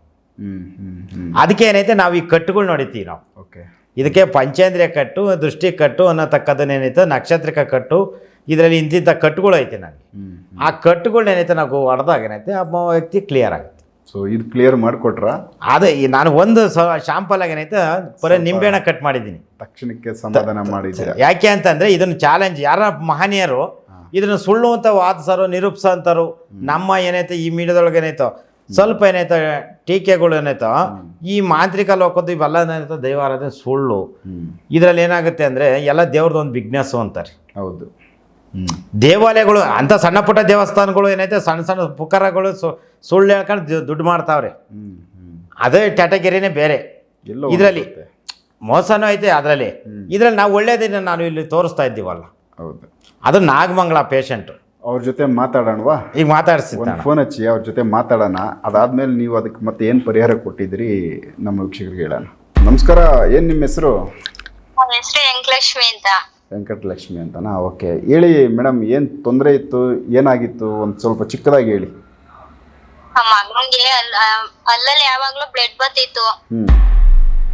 ಅದಕ್ಕೆ ಏನೈತೆ ನಾವು ಈ ಕಟ್ಟುಗಳು ನೋಡಿತೀವಿ ನಾವು. ಓಕೆ. ಇದಕ್ಕೆ ಪಂಚೇಂದ್ರಿಯ ಕಟ್ಟು ದೃಷ್ಟಿ ಕಟ್ಟು ಅನ್ನೋತಕ್ಕದನ್ನ ಏನೈತೆ ನಕ್ಷತ್ರಿಕ ಕಟ್ಟು ಇದರಲ್ಲಿ ಇಂತಿಂಥ ಕಟ್ಟುಗಳು ಐತೆ ನನಗೆ. ಆ ಕಟ್ಟುಗಳನ್ನ ಏನೈತೆ ನಾವು ಹೊಡೆದಾಗ ಏನೈತೆ ಆ ವ್ಯಕ್ತಿ ಕ್ಲಿಯರ್ ಆಗುತ್ತೆ. ಸೊ ಇದು ಕ್ಲಿಯರ್ ಮಾಡಿಕೊಟ್ರ? ಅದೇ ನಾನು ಒಂದು ಶಾಂಪಲ್ ಆಗಿ ಏನೈತೆ ಬರೀ ನಿಂಬೆಹಣ್ಣ ಕಟ್ ಮಾಡಿದ್ದೀನಿ. ತಕ್ಷಣಕ್ಕೆ ಸಮಾಧಾನ ಮಾಡಿದ್ದೀರಾ? ಯಾಕೆ ಅಂತಂದರೆ ಇದನ್ನು ಚಾಲೆಂಜ್ ಯಾರ ಮಹನೀಯರು ಇದನ್ನು ಸುಳ್ಳು ಅಂತ ವಾದಿಸೋರು ನಿರೂಪಿಸ ಅಂತಾರು ನಮ್ಮ ಏನೈತೆ ಈ ಮೀಡಿಯಾದೊಳಗೆ ಏನೈತೋ ಸ್ವಲ್ಪ ಏನೈತೆ ಟೀಕೆಗಳು ಏನೈತೋ ಈ ಮಾಂತ್ರಿಕ ಲೋಕದ್ದು ಇವೆಲ್ಲ ಏನಾಯ್ತು ದೈವಾರಾಧನೆ ಸುಳ್ಳು. ಇದರಲ್ಲಿ ಏನಾಗುತ್ತೆ ಅಂದರೆ ಎಲ್ಲ ದೇವ್ರದ್ದು ಒಂದು ಬಿಗ್ನೆಸ್ಸು ಅಂತಾರೆ. ಹೌದು. ದೇವಾಲಯಗಳು ಅಂಥ ಸಣ್ಣ ಪುಟ್ಟ ದೇವಸ್ಥಾನಗಳು ಏನೈತೆ ಸಣ್ಣ ಸಣ್ಣ ಪುಕ್ಕರಗಳು ಸು ಸುಳ್ಳು ಹೇಳ್ಕೊಂಡು ದುಡ್ಡು ಮಾಡ್ತಾವ್ರೆ. ಅದೇ ಕ್ಯಾಟಗರಿನೇ ಬೇರೆ. ಇದರಲ್ಲಿ. ಮೋಸನೂ ಐತೆ ಅದರಲ್ಲಿ. ಇದರಲ್ಲಿ ನಾವು ಒಳ್ಳೇದನ್ನ ನಾನು ಇಲ್ಲಿ ತೋರಿಸ್ತಾ ಇದ್ದೀವಲ್ಲ. ಹೌದು. ಅದು ನಾಗಮಂಗಲ ಪೇಷಂಟ್ ಅವ್ರ ಜೊತೆ ಮಾತಾಡೋಣವಾ? ಈಗ ಮಾತಾಡಿಸಿ ಫೋನ್ ಹಚ್ಚಿ ಅವ್ರ ಜೊತೆ ಮಾತಾಡೋಣ. ಅದಾದ್ಮೇಲೆ ನೀವು ಅದಕ್ಕೆ ಮತ್ತೆ ಏನು ಪರಿಹಾರ ಕೊಟ್ಟಿದ್ರಿ ನಮ್ಮ ವೀಕ್ಷಕರಿಗೆ ಹೇಳೋಣ. ನಮಸ್ಕಾರ ಏನು ನಿಮ್ಮ ಹೆಸರು? ಹೆಸರು ಎಂಕ್ಲಕ್ಷ್ಮಿ ಅಂತ. ವೆಂಕಟಲಕ್ಷ್ಮಿ ಅಂತನಾ? ಓಕೆ ಹೇಳಿ ಮೇಡಮ್ ಏನು ತೊಂದರೆ ಇತ್ತು ಏನಾಗಿತ್ತು? ಒಂದು ಸ್ವಲ್ಪ ಚಿಕ್ಕದಾಗಿ ಹೇಳಿ. ಆ ಮಗನಿಗೆ ಅಲ್ ಅಲ್ಲಲ್ಲಿ ಯಾವಾಗ್ಲೂ ಬ್ಲಡ್ ಬರ್ತಿತ್ತು. ಹ್ಞೂ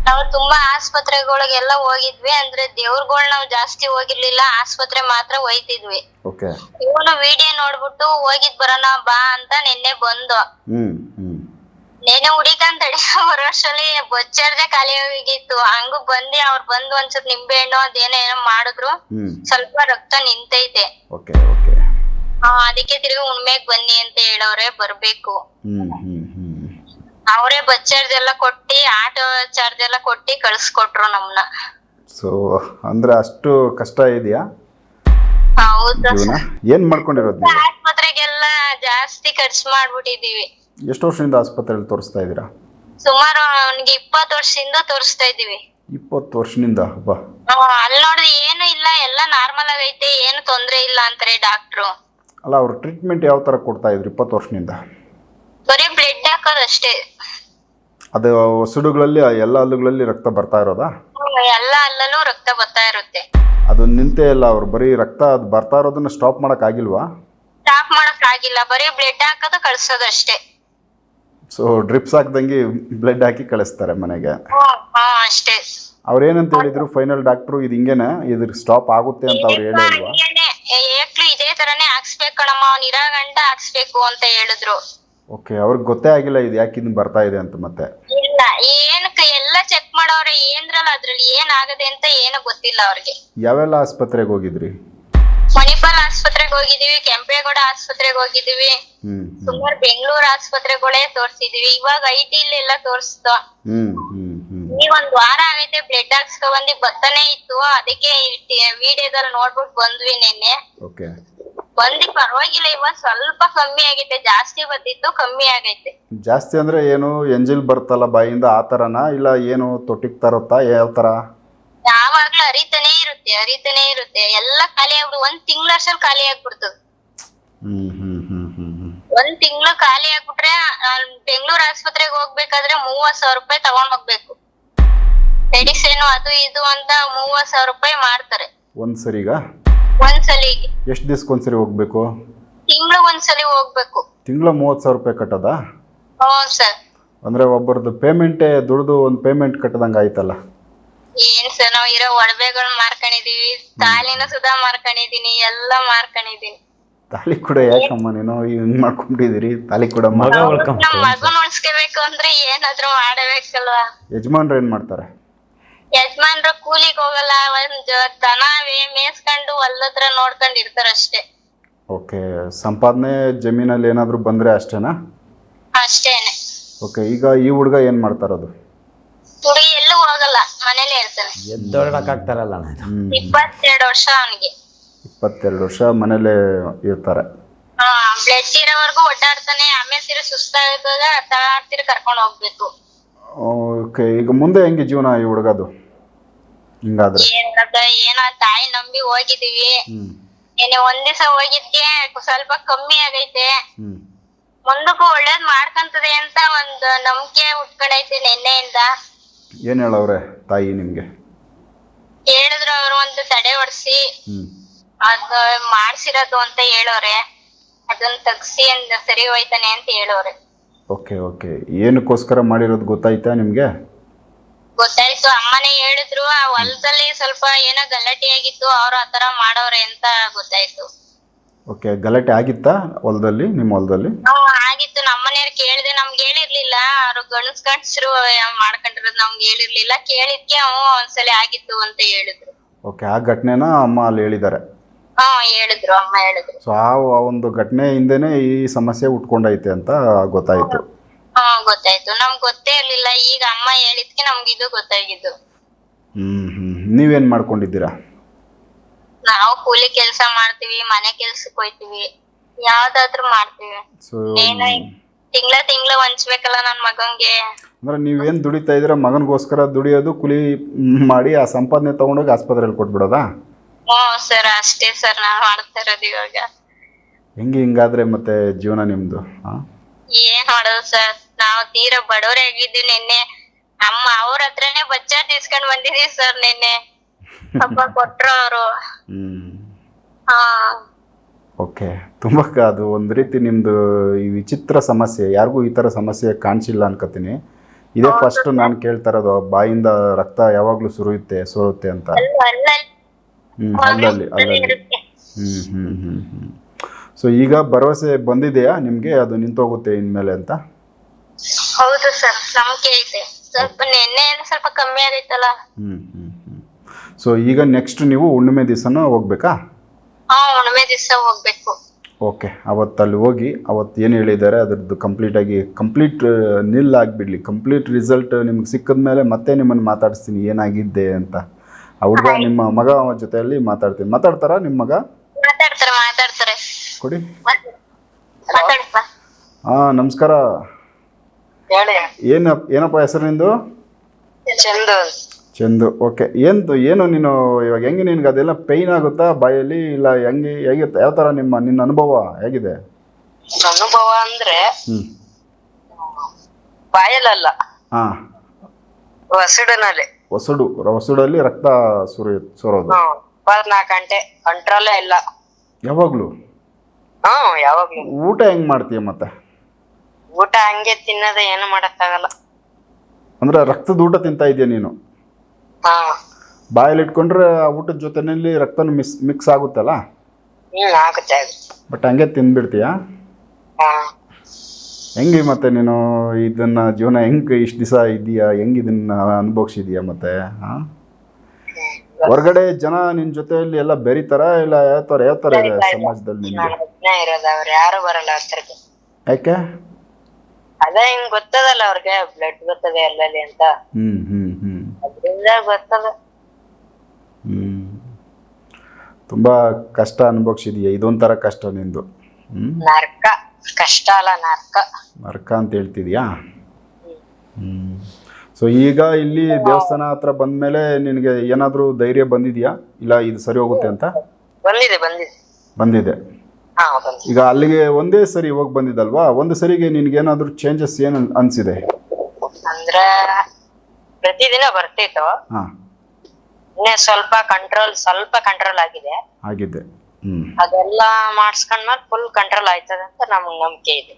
ನಾವು ತುಂಬಾ ಆಸ್ಪತ್ರೆಗಳಿಗೆಲ್ಲ ಹೋಗಿದ್ವಿ ಅಂದ್ರೆ ದೇವ್ರಗಳ್ ನಾವು ಜಾಸ್ತಿ ಹೋಗಿರ್ಲಿಲ್ಲ ಆಸ್ಪತ್ರೆ ಮಾತ್ರ ಹೋಯ್ತಿದ್ವಿ. ಓಕೆ. ಇವನು ವಿಡಿಯೋ ನೋಡ್ಬಿಟ್ಟು ಹೋಗಿದ್ ಬರೋಣ ಬಾ ಅಂತ ನಿನ್ನೆ ಬಂದು. ಹ್ಮ್ ಹ್ಞೂ ನೆನೆ ಹುಡಿಕಂತ ವರ್ಷಲ್ಲಿ ಬೊಜ್ಜರ್ದೆ ಖಾಲಿ ಹೋಗಿತ್ತು ಹಂಗು ಬಂದಿ ಅವ್ರು ಬಂದು ಒಂದ್ಸತ್ ನಿಂಬೆ ಹಣ್ಣು ಅದೇನೋ ಏನೋ ಮಾಡಿದ್ರು. ಸ್ವಲ್ಪ ರಕ್ತ ನಿಂತೈತೆ. Okay okay. ಆ, ಅದಕ್ಕೆ ತಿರುಗಿ ಉಣ್ಮೆಗ್ ಬನ್ನಿ ಅಂತ ಹೇಳೋರೆ ಬರ್ಬೇಕು. ಅವರೇ ಬಸ್ ಚಾರ್ಜ್ ಎಲ್ಲ ಕೊಟ್ಟಿ ಆಟೋ ಚಾರ್ಜ್ ಎಲ್ಲ ಕೊಟ್ಟಿ ಕಳ್ಸ್ಕೊಟ್ರು ನಮ್ನ. ಸೊ ಅಂದ್ರೆ ಅಷ್ಟು ಕಷ್ಟ ಇದೆಯಾ? ಹೌದಾ. ಜೀವನ? ಏನು ಮಾಡ್ಕೊಂಡಿರೋದು ನೀವು? ಆಸ್ಪತ್ರೆಗೆಲ್ಲ ಜಾಸ್ತಿ ಖರ್ಚು ಮಾಡ್ಬಿಟ್ಟಿದೀವಿ ಎಷ್ಟು ವರ್ಷದಿಂದ ಆಸ್ಪತ್ರೆಯಲ್ಲಿ ತೋರಿಸ್ತಾ ಇದ್ದೀರಾ? ಸುಮಾರು ಅವನಿಗೆ ಇಪ್ಪತ್ತು ವರ್ಷದಿಂದ ತೋರಿಸ್ತಾ ಇದೀವಿ ಇಪ್ಪತ್ತು ವರ್ಷದಿಂದ? ಬಾ. ಅಲ್ಲಿ ನೋಡಿದ್ರೆ ಏನು ಇಲ್ಲ ಎಲ್ಲ ನಾರ್ಮಲ್ ಆಗೈತೆ ಏನು ತೊಂದ್ರೆ ಇಲ್ಲ ಅಂತಾರೆ ಡಾಕ್ಟ್ರು. ಅಲ್ಲ ಅವ್ರು ಟ್ರೀಟ್ಮೆಂಟ್ ಯಾವ ತರ ಕೊಡ್ತಾ ಇದ್ರು ಇಪ್ಪತ್ತು ವರ್ಷದಿಂದ? ಬರೀ ಬ್ಲಡ್ ಹಾಕೋದಷ್ಟೇ ಅದು ಸುಡುಗಳಲ್ಲಿ ಎಲ್ಲ ಹಲ್ಲುಗಳಲ್ಲಿ ರಕ್ತ ಬರ್ತಾ ಇರೋದಾ? ಹ್ಮ್, ಎಲ್ಲ ಅಲ್ಲಲ್ಲೂ ರಕ್ತ ಬರ್ತಾ ಇರುತ್ತೆ. ಅದು ನಿಂತೇ ಇಲ್ಲ ಅವ್ರು ಬರೀ ರಕ್ತ ಅದು ಬರ್ತಾ ಇರೋದನ್ನ ಸ್ಟಾಪ್ ಮಾಡೋಕ್ಕಾಗಿಲ್ವಾ ಸ್ಟಾಪ್ ಮಾಡಕ್ ಆಗಿಲ್ಲ ಬರೀ ಬ್ಲಡ್ ಹಾಕೋದು ಕಳ್ಸೋದಷ್ಟೇ ಸೊ ಡ್ರಿಪ್ಸ್ ಹಾಕ್ದಂಗೆ ಬ್ಲಡ್ ಹಾಕಿ ಕಳಿಸ್ತಾರೆ ಮನೆಗೆ. ಅಷ್ಟೇ. ಅವ್ರು ಏನಂತ ಹೇಳಿದ್ರು ಫೈನಲ್ ಡಾಕ್ಟ್ರು ಇದು ಹಿಂಗೇನೆ? ಇದ್ರ ಸ್ಟಾಪ್ ಆಗುತ್ತೆ ಅಂತ ಅವ್ರು ಹೇಳಿಲ್ವಾ? ಏಕ್ಲು ಇದೇ ತರನೇ ಹಾಕ್ಸ್ಬೇಕು ಕಣಮ್ಮ. ಅವ್ನ್ ಇರೋ ಗಂಟ ಹಾಕ್ಸ್ಬೇಕು ಅಂತ ಹೇಳಿದ್ರು. ಓಕೆ ಅವ್ರಿಗೆ ಗೊತ್ತೇ ಆಗಿಲ್ಲ ಇದು ಯಾಕೆ ಇನ್ನು ಬರ್ತಾ ಇದೆ ಅಂತ ಮತ್ತೆ. ಇಲ್ಲ ಏನಕ್ಕೆ? ಎಲ್ಲ ಚೆಕ್ ಮಾಡವ್ರೆ ಏನ್ರಲ್ಲ ಅದ್ರಲ್ಲಿ? ಏನಾಗದೆ ಅಂತ ಏನು ಗೊತ್ತಿಲ್ಲ ಅವ್ರಿಗೆ. ಯಾವೆಲ್ಲ ಆಸ್ಪತ್ರೆಗೆ ಹೋಗಿದ್ರಿ? ಮಣಿಪಾಲ್ ಆಸ್ಪತ್ರೆಗೆ ಹೋಗಿದೀವಿ ಕೆಂಪೇಗೌಡ ಆಸ್ಪತ್ರೆಗೆ ಹೋಗಿದೀವಿ. ಸುಮಾರ್ ಸುಮಾರು ಬೆಂಗಳೂರು ಆಸ್ಪತ್ರೆಗಳೇ ತೋರ್ಸಿದೀವಿ. ಇವಾಗ ಐ ಟಿ ಎಲ್ಲ ತೋರ್ಸ್ದ ನೀವ್ ಈಗ ಒಂದ್ ವಾರ ಆಗೈತೆ ಬ್ಲಡ್ ಹಾಕ್ಸ್ಕೊ ಬಂದಿ ಬತ್ತಾನೆ ಇತ್ತು. ಅದಕ್ಕೆ ವಿಡಿಯೋದಲ್ಲಿ ನೋಡ್ಬಿಟ್ಟು ಬಂದ್ವಿ ನಿನ್ನೆ. ಓಕೆ. ಬಂದಿ ಪರವಾಗಿಲ್ಲ ಇವಾಗ ಸ್ವಲ್ಪ ಕಮ್ಮಿ ಆಗೈತೆ. ಜಾಸ್ತಿ ಬಂದಿತ್ತು ಕಮ್ಮಿ ಆಗೈತೆ. ಜಾಸ್ತಿ ಅಂದ್ರೆ ಏನು ಎಂಜಿಲ್ ಬರ್ತಲ್ಲ ಬಾಯಿಂದ ಆ ಥರನಾ ಇಲ್ಲ ಏನು ತೊಟ್ಟಿಗೆ ತರುತ್ತಾ? ಯಾವ ಥರ ಯಾವಾಗ್ಲೂ ಹರಿತಾನೆ ಇರುತ್ತೆ ಅರಿತಾನೆ ಇರುತ್ತೆ. ಎಲ್ಲ ಖಾಲಿ ಆಗ್ಬಿಡು ಒಂದ್ ತಿಂಗ್ಳು ಅಷ್ಟಲ್ಲಿ ಖಾಲಿ ಆಗ್ಬಿಡ್ತದೆ. ಹ್ಮ್ ಹ್ಮ್ ಹ್ಮ್ ಹ್ಮ್ ಒಂದ್ ತಿಂಗಳು ಖಾಲಿ ಆಗ್ಬಿಟ್ರೆ ಬೆಂಗಳೂರು ಆಸ್ಪತ್ರೆಗೆ ಹೋಗ್ಬೇಕಾದ್ರೆ ಮೂವತ್ ಸಾವಿರ ರೂಪಾಯಿ ತಗೊಂಡ್ ಹೋಗ್ಬೇಕು ಮೆಡಿಸಿನ್ ಅದು ಇದು ಅಂತ ಮೂವತ್ ಸಾವಿರ ರೂಪಾಯಿ ಮಾಡ್ತಾರೆ. ಒಂದ್ ಸರಿಗ ಒಂದ್ಸಲಿಗೆ ಎಷ್ಟು ದಿವ್ಸಕ್ಕೊಂದ್ಸರಿ ಹೋಗ್ಬೇಕು? ತಿಂಗಳು ಒಂದ್ಸಲಿ ಹೋಗ್ಬೇಕು. ತಿಂಗಳ ಮೂವತ್ ಸಾವಿರ ರೂಪಾಯಿ ಕಟ್ಟೋದಾ? ಹ್ಞೂ ಸರ್. ಅಂದ್ರೆ ಒಬ್ಬರದ್ದು ಪೇಮೆಂಟೇ ದುಡ್ದು ಒಂದು ಪೇಮೆಂಟ್ ಕಟ್ಟದಂಗೆ ಆಯ್ತಲ್ಲ. ಏನ್ ಸರ್ ನಾವ್ ಇರೋ ಒಡವೆಗಳ್ ಮಾರ್ಕೊಂಡಿದೀವಿ ತಾಲಿನ ಸುಧಾ ಮಾರ್ಕೊಂಡಿದೀನಿ ಎಲ್ಲಾ ಮಾರ್ಕೊಂಡಿದೀನಿ. ತಾಲಿ ಕೂಡ ಯಾಕಮ್ಮ ನೀನು ಹಿಂಗ್ ಮಾಡ್ಕೊಂಡಿದ್ದೀರಿ ತಾಲಿ ಕೂಡ ಮಗ ಉಳ್ಕೊಂಡ್ ನಮ್ ಮಗನ್ ಉಳ್ಸ್ಕೋಬೇಕು ಅಂದ್ರೆ ಏನಾದ್ರು ಮಾಡಬೇಕಲ್ವಾ? ಯಜಮಾನ್ರು ಏನ್ ಮಾಡ್ತಾರೆ? ಯಜಮಾನ್ರು ಕೂಲಿಗ್ ಹೋಗಲ್ಲ ಒಂದ್ ದನ ವೇ- ಮೇಯ್ಸ್ಕೊಂಡು ಹೊಲ್ದ ನೋಡ್ಕೊಂಡ್ ಇರ್ತಾರ ಅಷ್ಟೇ. ಓಕೆ ಸಂಪಾದನೆ ಜಮೀನಲ್ಲಿ ಏನಾದರೂ ಬಂದ್ರೆ ಅಷ್ಟೇನಾ? ಅಷ್ಟೇನೆ. ಓಕೆ ಈಗ ಈ ಹುಡುಗ ಏನು ಮಾಡ್ತಾರದು ಹುಡುಗಿ ಎಲ್ಲೂ ಹೋಗಲ್ಲ ಮನೇಲೆ ಇರ್ತಾನೆ. ಎದ್ದೊಳಕ್ಕಾಗ್ತಾರಲ್ಲ ಅಣ್ಣ ಇದು. ಇಪ್ಪತ್ತೆರಡು ವರ್ಷ ಅವನಿಗೆ. ಇಪ್ಪತ್ತೆರಡು ವರ್ಷ ಮನೇಲೆ ಇರ್ತಾರೆ. ಬ್ಲಡ್ ಇರೋವರೆಗೂ ಓಡಾಡ್ತಾನೆ ಆಮೇಲೆ ತಿರು ಸುಸ್ತಾದಾಗ ತಳಾಡ್ತಿರ್ ಕರ್ಕೊಂಡು ಹೋಗ್ಬೇಕು. ಓಕೆ ಈಗ ಮುಂದೆ ಹೆಂಗೆ ಜೀವನ ಈ ಹುಡುಗದು? ಹಿಂಗಾದ್ರೆ? ಏನದ ಏನೋ ತಾಯಿ ನಂಬಿ ಹೋಗಿದೀವಿ ಹ್ಞೂ ಏನೇ ಒಂದ್ ದಿವಸ ಹೋಗಿದ್ಕೆ ಸ್ವಲ್ಪ ಕಮ್ಮಿ ಆಗೈತೆ. ಹ್ಞೂ ಮುಂದಕ್ಕೂ ಒಳ್ಳೇದ್ ಮಾಡ್ಕಂತದೆ ಅಂತ ಒಂದ್ ನಂಬಿಕೆ ಉಟ್ಕೊಂಡೈತೆ ನಿನ್ನೆಯಿಂದ. ಏನು ಹೇಳವ್ರೆ ತಾಯಿ ನಿಮಗೆ? ಹೇಳಿದ್ರು ಅವ್ರು ಒಂದು ತಡೆ ಹೊಡ್ಸಿ ಹ್ಞೂ ಅದ್ ಮಾಡ್ಸಿರೋದು ಅಂತ ಹೇಳೋರೆ. ಅದನ್ನ ತಗ್ಸಿ ಅಂದ್ರೆ ಸರಿ ಹೋಯ್ತಾನೆ ಅಂತ ಹೇಳೋರೆ. Okay okay. ಏನಕ್ಕೋಸ್ಕರ ಮಾಡಿರೋದು ಗೊತ್ತಾಯ್ತಾ ನಿಮಗೆ? ಗೊತ್ತಾಯ್ತು. ಅಮ್ಮನೇ ಹೇಳಿದ್ರು ಆ ಹೊಲದಲ್ಲಿ ಸ್ವಲ್ಪ ಏನೋ ಗಲಾಟೆ ಆಗಿತ್ತು ಅವ್ರು ಆತರ ಮಾಡೋರೆ ಅಂತ ಗೊತ್ತಾಯ್ತು. ಓಕೆ ಗಲಾಟೆ ಆಗಿತ್ತಾ ಹೊಲದಲ್ಲಿ ನಿಮ್ಮ ಹೊಲದಲ್ಲಿ? ಹಾ ಆಗಿತ್ತು. ನಮ್ಮನೆಯವ್ರು ಕೇಳಿದೆ ನಮ್ಗೆ ಹೇಳಿರ್ಲಿಲ್ಲ. ಅವ್ರು ಗಣಸ್ ಗಂಡ್ಸ್ರು ಮಾಡ್ಕೊಂಡಿರೋದು ನಮ್ಗೆ ಹೇಳಿರ್ಲಿಲ್ಲ. ಕೇಳಿದ್ಕೆ ಹ್ಞೂ ಒಂದ್ಸಲಿ ಆಗಿತ್ತು ಅಂತ ಹೇಳಿದ್ರು. ಓಕೆ ಆ ಘಟನೆನ ಅಮ್ಮ ಅಲ್ಲಿ ಹೇಳಿದ್ದಾರೆ ಹ್ಮ್ ಹೇಳಿದ್ರು. ಅಮ್ಮ ಹೇಳಿದ್ರು. ಸೊ ಆ ಒಂದು ಘಟನೆ ಹಿಂದೆನೇ ಈ ಸಮಸ್ಯೆ ಉಟ್ಕೊಂಡೈತೆ ಅಂತ ಗೊತ್ತಾಯಿತು. ಹಾ ಗೊತ್ತಾಯ್ತು. ನಮ್ಗ್ ಗೊತ್ತೇ ಇರ್ಲಿಲ್ಲ. ಈಗ ಅಮ್ಮ ಹೇಳಿದ್ಕೆ ನಮ್ಗೆ ಇದು ಗೊತ್ತಾಗಿದ್ದು. ಹ್ಞೂ ಹ್ಞೂ ನೀವೇನು ಮಾಡ್ಕೊಂಡಿದ್ದೀರಾ? ಕೂಲಿ ಕೆಲ್ಸ ಮಾಡ್ತೀವಿ ಮನೆ ಕೆಲ್ಸಕ್ ಹೋಯ್ತಿವಿ ಯಾವ್ದಾದ್ರು ಮಾಡ್ತೀವಿ. ಸೊ ಏನೋ ತಿಂಗ್ಳ ತಿಂಗ್ಳ ಹಂಚ್ಬೇಕಲ್ಲ ನನ್ ಮಗಂಗೆ. ಅಂದ್ರೆ ನೀವೇನ್ ದುಡಿತಾ ಇದ್ರೆ ಮಗನಗೋಸ್ಕರ ದುಡಿಯೋದು ಕೂಲಿ ಮಾಡಿ ಆ ಸಂಪಾದನೆ ತಗೊಂಡೋಗಿ ಆಸ್ಪತ್ರೆಯಲ್ಲಿ ಕೊಟ್ಬಿಡೋದಾ? ಹ್ಮ್ ಸರ್ ಅಷ್ಟೇ ಸರ್ ನಾವ್ ಮಾಡ್ತಾ ಇರೋದು ಇವಾಗ. ಹೆಂಗೆ ಹಿಂಗಾದ್ರೆ ಮತ್ತೆ ಜೀವನ ನಿಮ್ಮದು ಹಾಂ ಏನ್ ಮಾಡೋದು ಸರ್ ನಾವು ತೀರಾ ಬಡವರೇ ಆಗಿದ್ವಿ ನಿನ್ನೆ. ಅಮ್ಮ ಅವ್ರ ಹತ್ರನೇ ಬಚ್ಚಾರ್ ತೀಸ್ಕೊಂಡ್ ಬಂದಿದೀವಿ ಸರ್ ನಿನ್ನೆ. ಹಬ್ಬ ಕೊಟ್ರು ಅವರು. ಹ್ಞೂ ಹಾ ಓಕೆ. ತುಂಬ ಅದು ಒಂದು ರೀತಿ ನಿಮ್ಮದು ಈ ವಿಚಿತ್ರ ಸಮಸ್ಯೆ ಯಾರಿಗೂ ಈ ಥರ ಸಮಸ್ಯೆ ಕಾಣಿಸಿಲ್ಲ ಅನ್ಕೋತೀನಿ ಇದೇ ಫಸ್ಟ್ ನಾನು ಕೇಳ್ತಾ ಇರೋದು ಬಾಯಿಂದ ರಕ್ತ ಯಾವಾಗಲೂ ಸುರಿಯುತ್ತೆ ಸೋರುತ್ತೆ ಅಂತ. ಹ್ಞೂ ಅಲ್ಲಲ್ಲಿ. ಅಲ್ಲಲ್ಲಿ ಇರುತ್ತೆ. ಹ್ಞೂ ಹ್ಞೂ ಹ್ಞೂ ಹ್ಞೂ ಸೊ ಈಗ ಭರವಸೆ ಬಂದಿದೆಯಾ ನಿಮಗೆ? ಅದು ನಿಂತೋಗುತ್ತೆ ಇನ್ಮೇಲೆ ಅಂತ? ಹೌದು ಸರ್ ನಂಬಿಕೆ ಇದೆ. ಸ್ವಲ್ಪ ನಿನ್ನೆ ಸ್ವಲ್ಪ ಕಮ್ಮಿ ಹ್ಞೂ ಹ್ಞೂ ಹ್ಞೂ ಸೊ ಈಗ ನೆಕ್ಸ್ಟ್ ನೀವು ಹುಣ್ಣಿಮೆ ದಿವಸನ ಹೋಗ್ಬೇಕಾ? ಹಾ ಹುಣ್ಣಿಮೆ ದಿವಸ ಹೋಗ್ಬೇಕು. ಓಕೆ ಅವತ್ತಲ್ಲಿ ಹೋಗಿ ಅವತ್ತು ಏನು ಹೇಳಿದ್ದಾರೆ ಅದ್ರದ್ದು ಕಂಪ್ಲೀಟಾಗಿ ಕಂಪ್ಲೀಟ್ ನಿಲ್ ಆಗಿಬಿಡ್ಲಿ. ಕಂಪ್ಲೀಟ್ ರಿಸಲ್ಟ್ ನಿಮ್ಗೆ ಸಿಕ್ಕಿದ ಮೇಲೆ ಮತ್ತೆ ನಿಮ್ಮನ್ನು ಮಾತಾಡಿಸ್ತೀನಿ ಏನಾಗಿದ್ದೆ ಅಂತ. ಆ ಹುಡುಗ ನಿಮ್ಮ ಮಗ ಜೊತೆಯಲ್ಲಿ ಮಾತಾಡ್ತೀನಿ. ಮಾತಾಡ್ತಾರಾ ನಿಮ್ಮ ಮಗ? ಮಾತಾಡ್ತಾರೆ ಮಾತಾಡ್ತಾರೆ. ಕೊಡಿ. ಹಾ ನಮಸ್ಕಾರ. ಹೇಳಿ. ಏನು ಏನಪ್ಪ ಹೆಸರು ನಿಂದು? ಚಂದು. ಚಂದು. ಓಕೆ ಏನು ಏನು ನೀನು ಇವಾಗ ಹೆಂಗೆ ನಿನ್ಗೆ ಅದೆಲ್ಲ ಪೇಯ್ನ್ ಆಗುತ್ತಾ ಬಾಯಲ್ಲಿ? ಇಲ್ಲ ಹೆಂಗೆ ಹೇಗಿರುತ್ತೆ? ಯಾವ ಥರ ನಿಮ್ಮ ನಿನ್ನ ಅನುಭವ ಹೇಗಿದೆ? ಅನುಭವ ಅಂದ್ರೆ ಬಾಯಲ್ಲ ಹಾ. ಹೊಸಡಿನಲ್ಲಿ. ಹಸಿಡಿನಲ್ಲಿ ಹೊಸಡು ಹೊಸಡಲ್ಲಿ ರಕ್ತ ಸುರಿ ಸುರೋದು. ಹಾ ಇಪ್ಪತ್ನಾಲ್ಕು ಗಂಟೆ ಕಂಟ್ರೋಲ್ ಇಲ್ಲ. ಯಾವಾಗಲೂ? ಹಾ ಯಾವಾಗ್ಲೂ. ಊಟ ಹೆಂಗೆ ಮಾಡ್ತೀಯ ಮತ್ತೆ? ಊಟ ಹಂಗೆ ತಿನ್ನದ ಏನು ಮಾಡಕ್ಕಾಗಲ್ಲ. ಅಂದ್ರೆ ರಕ್ತದ ಊಟ ತಿಂತಾ ಇದೆಯಾ ನೀನು? ಹಾ ಬಾಯಲ್ಲಿ ಇಟ್ಕೊಂಡ್ರೆ ಆ ಊಟದ ಜೊತೆನಲ್ಲಿ ರಕ್ತನೂ ಮಿಸ್ ಮಿಕ್ಸ್ ಆಗುತ್ತಲ್ಲ? ಹ್ಮ್ ಆಗುತ್ತೆ ಆಗುತ್ತೆ. ಬಟ್ ಹಂಗೆ ತಿಂದ್ಬಿಡ್ತೀಯಾ? ಹಾ. ಹೆಂಗೆ ಮತ್ತೆ ನೀನು ಇದನ್ನ ಜೀವನ ಹೆಂಗೆ ಇಷ್ಟು ದಿವಸ ಇದೆಯಾ ಹೆಂಗೆ ಇದನ್ನ ಅನುಭವಿಸಿದೀಯಾ ಮತ್ತೆ ಹಾಂ? ಹೊರಗಡೆ ಜನ ನಿನ್ನ ಜೊತೆಯಲ್ಲಿ ಎಲ್ಲ ಬೆರಿತಾರ? ಇಲ್ಲ ಯಾವ ಥರ ಯಾವ ಥರ ಇದೆ ಸಮಾಜದಲ್ಲಿ ನಿನಗೆ? ಒಬ್ನೇ ಇರೋದು ಅವ್ರು ಯಾರು ಬರಲ್ಲ ಹತ್ರಕ್ಕೆ. ಯಾಕೆ? ಅದೇ ಹಿಂಗ್ ಗೊತ್ತದಲ್ಲ ಅವ್ರಿಗೆ ಬ್ಲಡ್ ಬರ್ತದೆ ಎಲ್ಲಲ್ಲಿ ಅಂತ. ಹ್ಞೂ ಹ್ಞೂ ಗೊತ್ತದ ಹ್ಞೂ ತುಂಬ ಕಷ್ಟ ಅನುಭವಿಸಿದೀಯ ಇದೊಂಥರ ಕಷ್ಟ ನಿಂದು. ಹ್ಮ್. ನರ್ಕ ಕಷ್ಟ ಅಲ್ಲ ನರ್ಕ. ನರಕ ಅಂತ ಹೇಳ್ತಿದ್ಯಾ? ಹ್ಮ್. ಸೊ ಈಗ ಇಲ್ಲಿ ದೇವಸ್ಥಾನ ಹತ್ರ ಬಂದಮೇಲೆ ನಿನಗೆ ಏನಾದರೂ ಧೈರ್ಯ ಬಂದಿದ್ಯಾ? ಇಲ್ಲ ಇದು ಸರಿ ಹೋಗುತ್ತೆ ಅಂತ? ಬಂದಿದೆ ಬಂದಿದೆ. ಬಂದಿದೆ. ಹಾ ಬಂದಿದೆ. ಈಗ ಅಲ್ಲಿಗೆ ಒಂದೇ ಸರಿ ಹೋಗಿ ಬಂದಿದ್ದಲ್ವಾ? ಒಂದು ಸರಿಗೆ ನಿನಗೇನಾದರೂ ಚೇಂಜಸ್ ಏನು ಅನ್- ಅನ್ಸಿದೆ? ಅಂದ್ರೆ ಪ್ರತಿದಿನ ಬರ್ತಿತ್ತು. ಹಾಂ. ಇನ್ನೇ ಸ್ವಲ್ಪ ಕಂಟ್ರೋಲ್ ಸ್ವಲ್ಪ ಕಂಟ್ರೋಲ್ ಆಗಿದೆ. ಆಗಿದೆ. ಹ್ಮ್. ಅದೆಲ್ಲ ಮಾಡಿಸ್ಕೊಂಡ್ಮೇಲೆ ಫುಲ್ ಕಂಟ್ರೋಲ್ ಆಯ್ತದೆ ಅಂತ ನಮ್ಗೆ ನಂಬಿಕೆ ಇದೆ.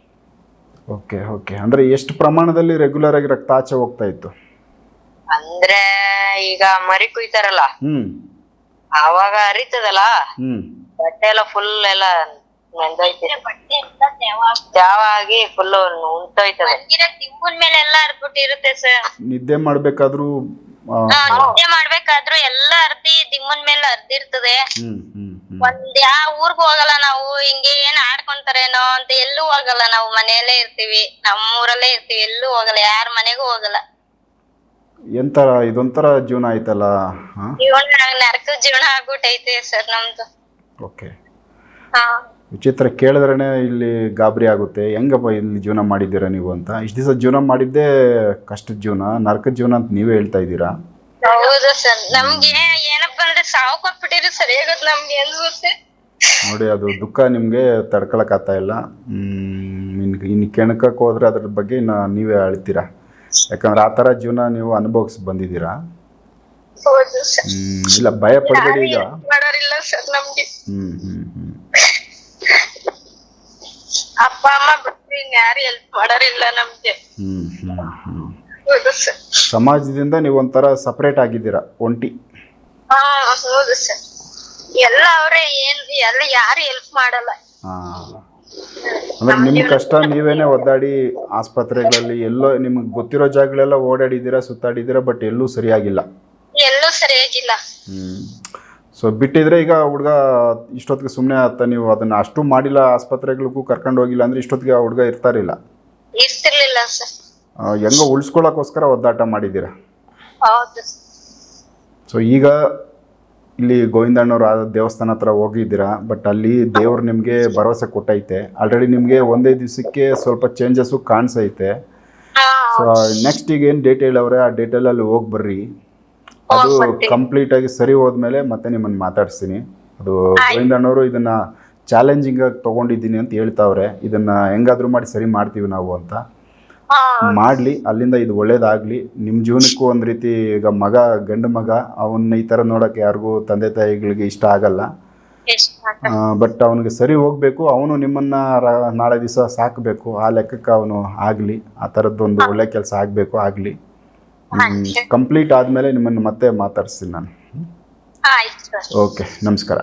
Okay okay. ಅಂದ್ರೆ ಎಷ್ಟು ಪ್ರಮಾಣದಲ್ಲಿ ರೆಗ್ಯುಲರ್ ಆಗಿ ರಕ್ತ ಆಚೆ ಹೋಗ್ತಾ ಇತ್ತು? ಅಂದ್ರೆ ಈಗ ಮರಿ ಕುಯ್ತಾರಲ್ಲ? ಹ್ಮ್. ಅವಾಗ ಅರಿತದಲ್ಲ ಹ್ಮ್. ಬಟ್ಟೆ ಎಲ್ಲ ಫುಲ್ ಎಲ್ಲ ಬಟ್ಟೆ ಎಲ್ಲ ತ್ಯಾವ ಫುಲ್ ಉಂಟೋಯ್ತದೆ. ಮೇಲೆ ಎಲ್ಲ ಹರ್ಬಿಟ್ಟಿರುತ್ತೆ ಸರ್. ನಿದ್ದೆ ಮಾಡ್ಬೇಕಾದ್ರೂ ಆ, ನಿದ್ದೆ ಮಾಡ್ಬೇಕಾದ್ರು ಎಲ್ಲ ಅರ್ದಿ ದಿಮ್ಮನ್ ಮೇಲೆ ಅರ್ದಿರ್ತದೆ. ಹ್ಮ್ ಹ್ಮ್ ಹ್ಮ್. ಒಂದ್ ಯಾವ ಊರ್ಗ್ ಹೋಗಲ್ಲ ನಾವು ಹಿಂಗೆ ಏನ್ ಆಡ್ಕೊಂತಾರೇನೋ ಅಂತ ಎಲ್ಲೂ ಹೋಗಲ್ಲ ನಾವು ಮನೆಯಲ್ಲೇ ಇರ್ತೀವಿ. ನಮ್ಮೂರಲ್ಲೇ ಇರ್ತೀವಿ ಎಲ್ಲೂ ಹೋಗಲ್ಲ ಯಾರ ಮನೆಗೂ ಹೋಗಲ್ಲ. ಎಂತರ ಇದೊಂಥರ ಜೀವನ ಆಯ್ತಲ್ಲ ಹಾ ಜೀವನ ನರಕ ಜೀವನ ಆಗ್ಬಿಟ್ಟೈತೆ ಸರ್ ನಮ್ದು. ಓಕೆ ಹಾ. ವಿಚಿತ್ರ ಕೇಳಿದ್ರೇ ಇಲ್ಲಿ ಗಾಬರಿ ಆಗುತ್ತೆ. ಹೆಂಗಪ್ಪ ಇಲ್ಲಿ ಜೀವನ ಮಾಡಿದ್ದೀರಾ ನೀವು ಅಂತ. ಇಷ್ಟು ದಿವಸ ಜೀವನ ಮಾಡಿದ್ದೇ ಕಷ್ಟದ ಜೀವನ ನರಕ ಜೀವನ ಅಂತ ನೀವೇ ಹೇಳ್ತಾ ಇದ್ದೀರಾ? ಹೌದು ಸರ್. ನಮ್ಗೆ ಏನಪ್ಪಾ ಅಂದ್ರೆ ಸಾವು ಕೊಟ್ಬಿಟ್ಟಿರಿ ನಮ್ಗೆ ಅನ್ಸುತ್ತೆ ನೋಡಿ ಅದು ದುಃಖ ನಿಮಗೆ ತಡ್ಕೊಳಕ್ಕಾಗ್ತಾ ಇಲ್ಲ. ಹ್ಮ್, ಇನ್ನು ಇನ್ನು ಕೆಣಕಕ್ಕೆ ಹೋದ್ರೆ ಅದ್ರ ಬಗ್ಗೆ ಇನ್ನು ನೀವೇ ಅಳ್ತೀರಾ? ಯಾಕಂದ್ರೆ ಆ ಥರ ಜೀವನ ನೀವು ಅನುಭವಿಸಿ ಬಂದಿದ್ದೀರಾ? ಹೌದು ಸರ್. ಹ್ಮ್, ಇಲ್ಲ ಭಯ ಪಡಬೇಡಿ ಈಗ. ಮಾಡೋರಿಲ್ಲ ಸರ್ ನಮ್ಗೆ. ಹ್ಮ್ ಹ್ಮ್ ಹ್ಮ್. ಅಪ್ಪ ಅಮ್ಮ ಬಿಟ್ಟು ಯಾರು ಹೆಲ್ಪ್ ಮಾಡೋರಿಲ್ಲ ನಮ್ಗೆ. ಹ್ಮ್ ಹ್ಮ್ ಹ್ಮ್. ಹೌದು ಸರ್ ಸಮಾಜದಿಂದ ನೀವು ಒಂಥರ ಸಪರೇಟ್ ಆಗಿದ್ದೀರಾ ಒಂಟಿ? ಹಾ ಹೌದು ಸರ್ ಎಲ್ಲ ಅವ್ರೆ ಏನ್ ಎಲ್ಲ ಯಾರು ಹೆಲ್ಪ್ ಮಾಡಲ್ಲ. ಹಾ. ಅಂದ್ರೆ ನಿಮ್ಮ ಕಷ್ಟ ನೀವೇನೆ ಒದ್ದಾಡಿ ಆಸ್ಪತ್ರೆಗಳಲ್ಲಿ ಎಲ್ಲೋ ನಿಮ್ಗೆ ಗೊತ್ತಿರೋ ಜಾಗಗಳೆಲ್ಲ ಓಡಾಡಿದ್ದೀರಾ ಸುತ್ತಾಡಿದ್ದೀರಾ ಬಟ್ ಎಲ್ಲೂ ಸರಿಯಾಗಿಲ್ಲ. ಎಲ್ಲೂ ಸರಿಯಾಗಿಲ್ಲ. ಹ್ಮ್. ಸೊ ಬಿಟ್ಟಿದ್ರೆ ಈಗ ಹುಡುಗ ಇಷ್ಟೊತ್ತಿಗೆ ಸುಮ್ಮನೆ ಆತ ನೀವು ಅದನ್ನ ಅಷ್ಟು ಮಾಡಿಲ್ಲ ಆಸ್ಪತ್ರೆಗಳಿಗೂ ಕರ್ಕೊಂಡು ಹೋಗಿಲ್ಲ ಅಂದ್ರೆ ಇಷ್ಟೊತ್ತಿಗೆ ಆ ಹುಡುಗ ಇರ್ತಾರಿಲ್ಲ? ಇರ್ತಿರ್ಲಿಲ್ಲ ಸರ್. ಆ, ಹೆಂಗೋ ಉಳಿಸ್ಕೊಳ್ಳೋಕ್ಕೋಸ್ಕರ ಒದ್ದಾಟ ಮಾಡಿದ್ದೀರಾ? ಹೌದು. ಸೊ ಈಗ ಇಲ್ಲಿ ಗೋವಿಂದಣ್ಣವ್ರ ಆ ದೇವಸ್ಥಾನ ಹತ್ರ ಹೋಗಿದ್ದೀರಾ ಬಟ್ ಅಲ್ಲಿ ದೇವ್ರು ನಿಮಗೆ ಭರವಸೆ ಕೊಟ್ಟೈತೆ. ಆಲ್ರೆಡಿ ನಿಮಗೆ ಒಂದೇ ದಿವಸಕ್ಕೆ ಸ್ವಲ್ಪ ಚೇಂಜಸ್ಸು ಕಾಣಿಸೈತೆ. ಹಾ ಸೊ ನೆಕ್ಸ್ಟ್ ಈಗ ಏನು ಡೇಟ್ ಹೇಳವ್ರೆ? ಆ ಡೇಟಲ್ಲಿ ಅಲ್ಲಿ ಹೋಗಿ ಬರ್ರಿ. ಅದು ಕಂಪ್ಲೀಟ್ ಆಗಿ ಸರಿ ಹೋದ್ಮೇಲೆ ಮತ್ತೆ ನಿಮ್ಮನ್ನು ಮಾತಾಡ್ಸ್ತೀನಿ. ಅದು ಗೋವಿಂದಣ್ಣವರು ಇದನ್ನ ಚಾಲೆಂಜಿಂಗ್ ಆಗಿ ತಗೊಂಡಿದ್ದೀನಿ ಅಂತ ಹೇಳ್ತಾವ್ರೆ. ಇದನ್ನ ಹೆಂಗಾದ್ರೂ ಮಾಡಿ ಸರಿ ಮಾಡ್ತೀವಿ ನಾವು ಅಂತ. ಮಾಡ್ಲಿ ಅಲ್ಲಿಂದ ಇದು ಒಳ್ಳೇದಾಗ್ಲಿ. ನಿಮ್ಮ ಜೀವನಕ್ಕೂ ಒಂದ್ ರೀತಿ ಈಗ ಮಗ ಗಂಡು ಮಗ ಅವನ್ನ ಈ ತರ ನೋಡಕ್ಕೆ ಯಾರಿಗೂ ತಂದೆ ತಾಯಿಗಳಿಗೆ ಇಷ್ಟ ಆಗಲ್ಲ. ಬಟ್ ಅವನಿಗೆ ಸರಿ ಹೋಗ್ಬೇಕು. ಅವನು ನಿಮ್ಮನ್ನ ನಾಳೆ ದಿವಸ ಸಾಕಬೇಕು. ಆ ಲೆಕ್ಕಕ್ಕೆ ಅವನು ಆಗಲಿ. ಆ ಥರದ್ದೊಂದು ಒಳ್ಳೆ ಕೆಲಸ ಆಗಬೇಕು ಆಗಲಿ. ಕಂಪ್ಲೀಟ್ ಆದಮೇಲೆ ನಿಮ್ಮನ್ನು ಮತ್ತೆ ಮಾತಾಡ್ಸ್ತೀನಿ ನಾನು. ಓಕೆ ನಮಸ್ಕಾರ.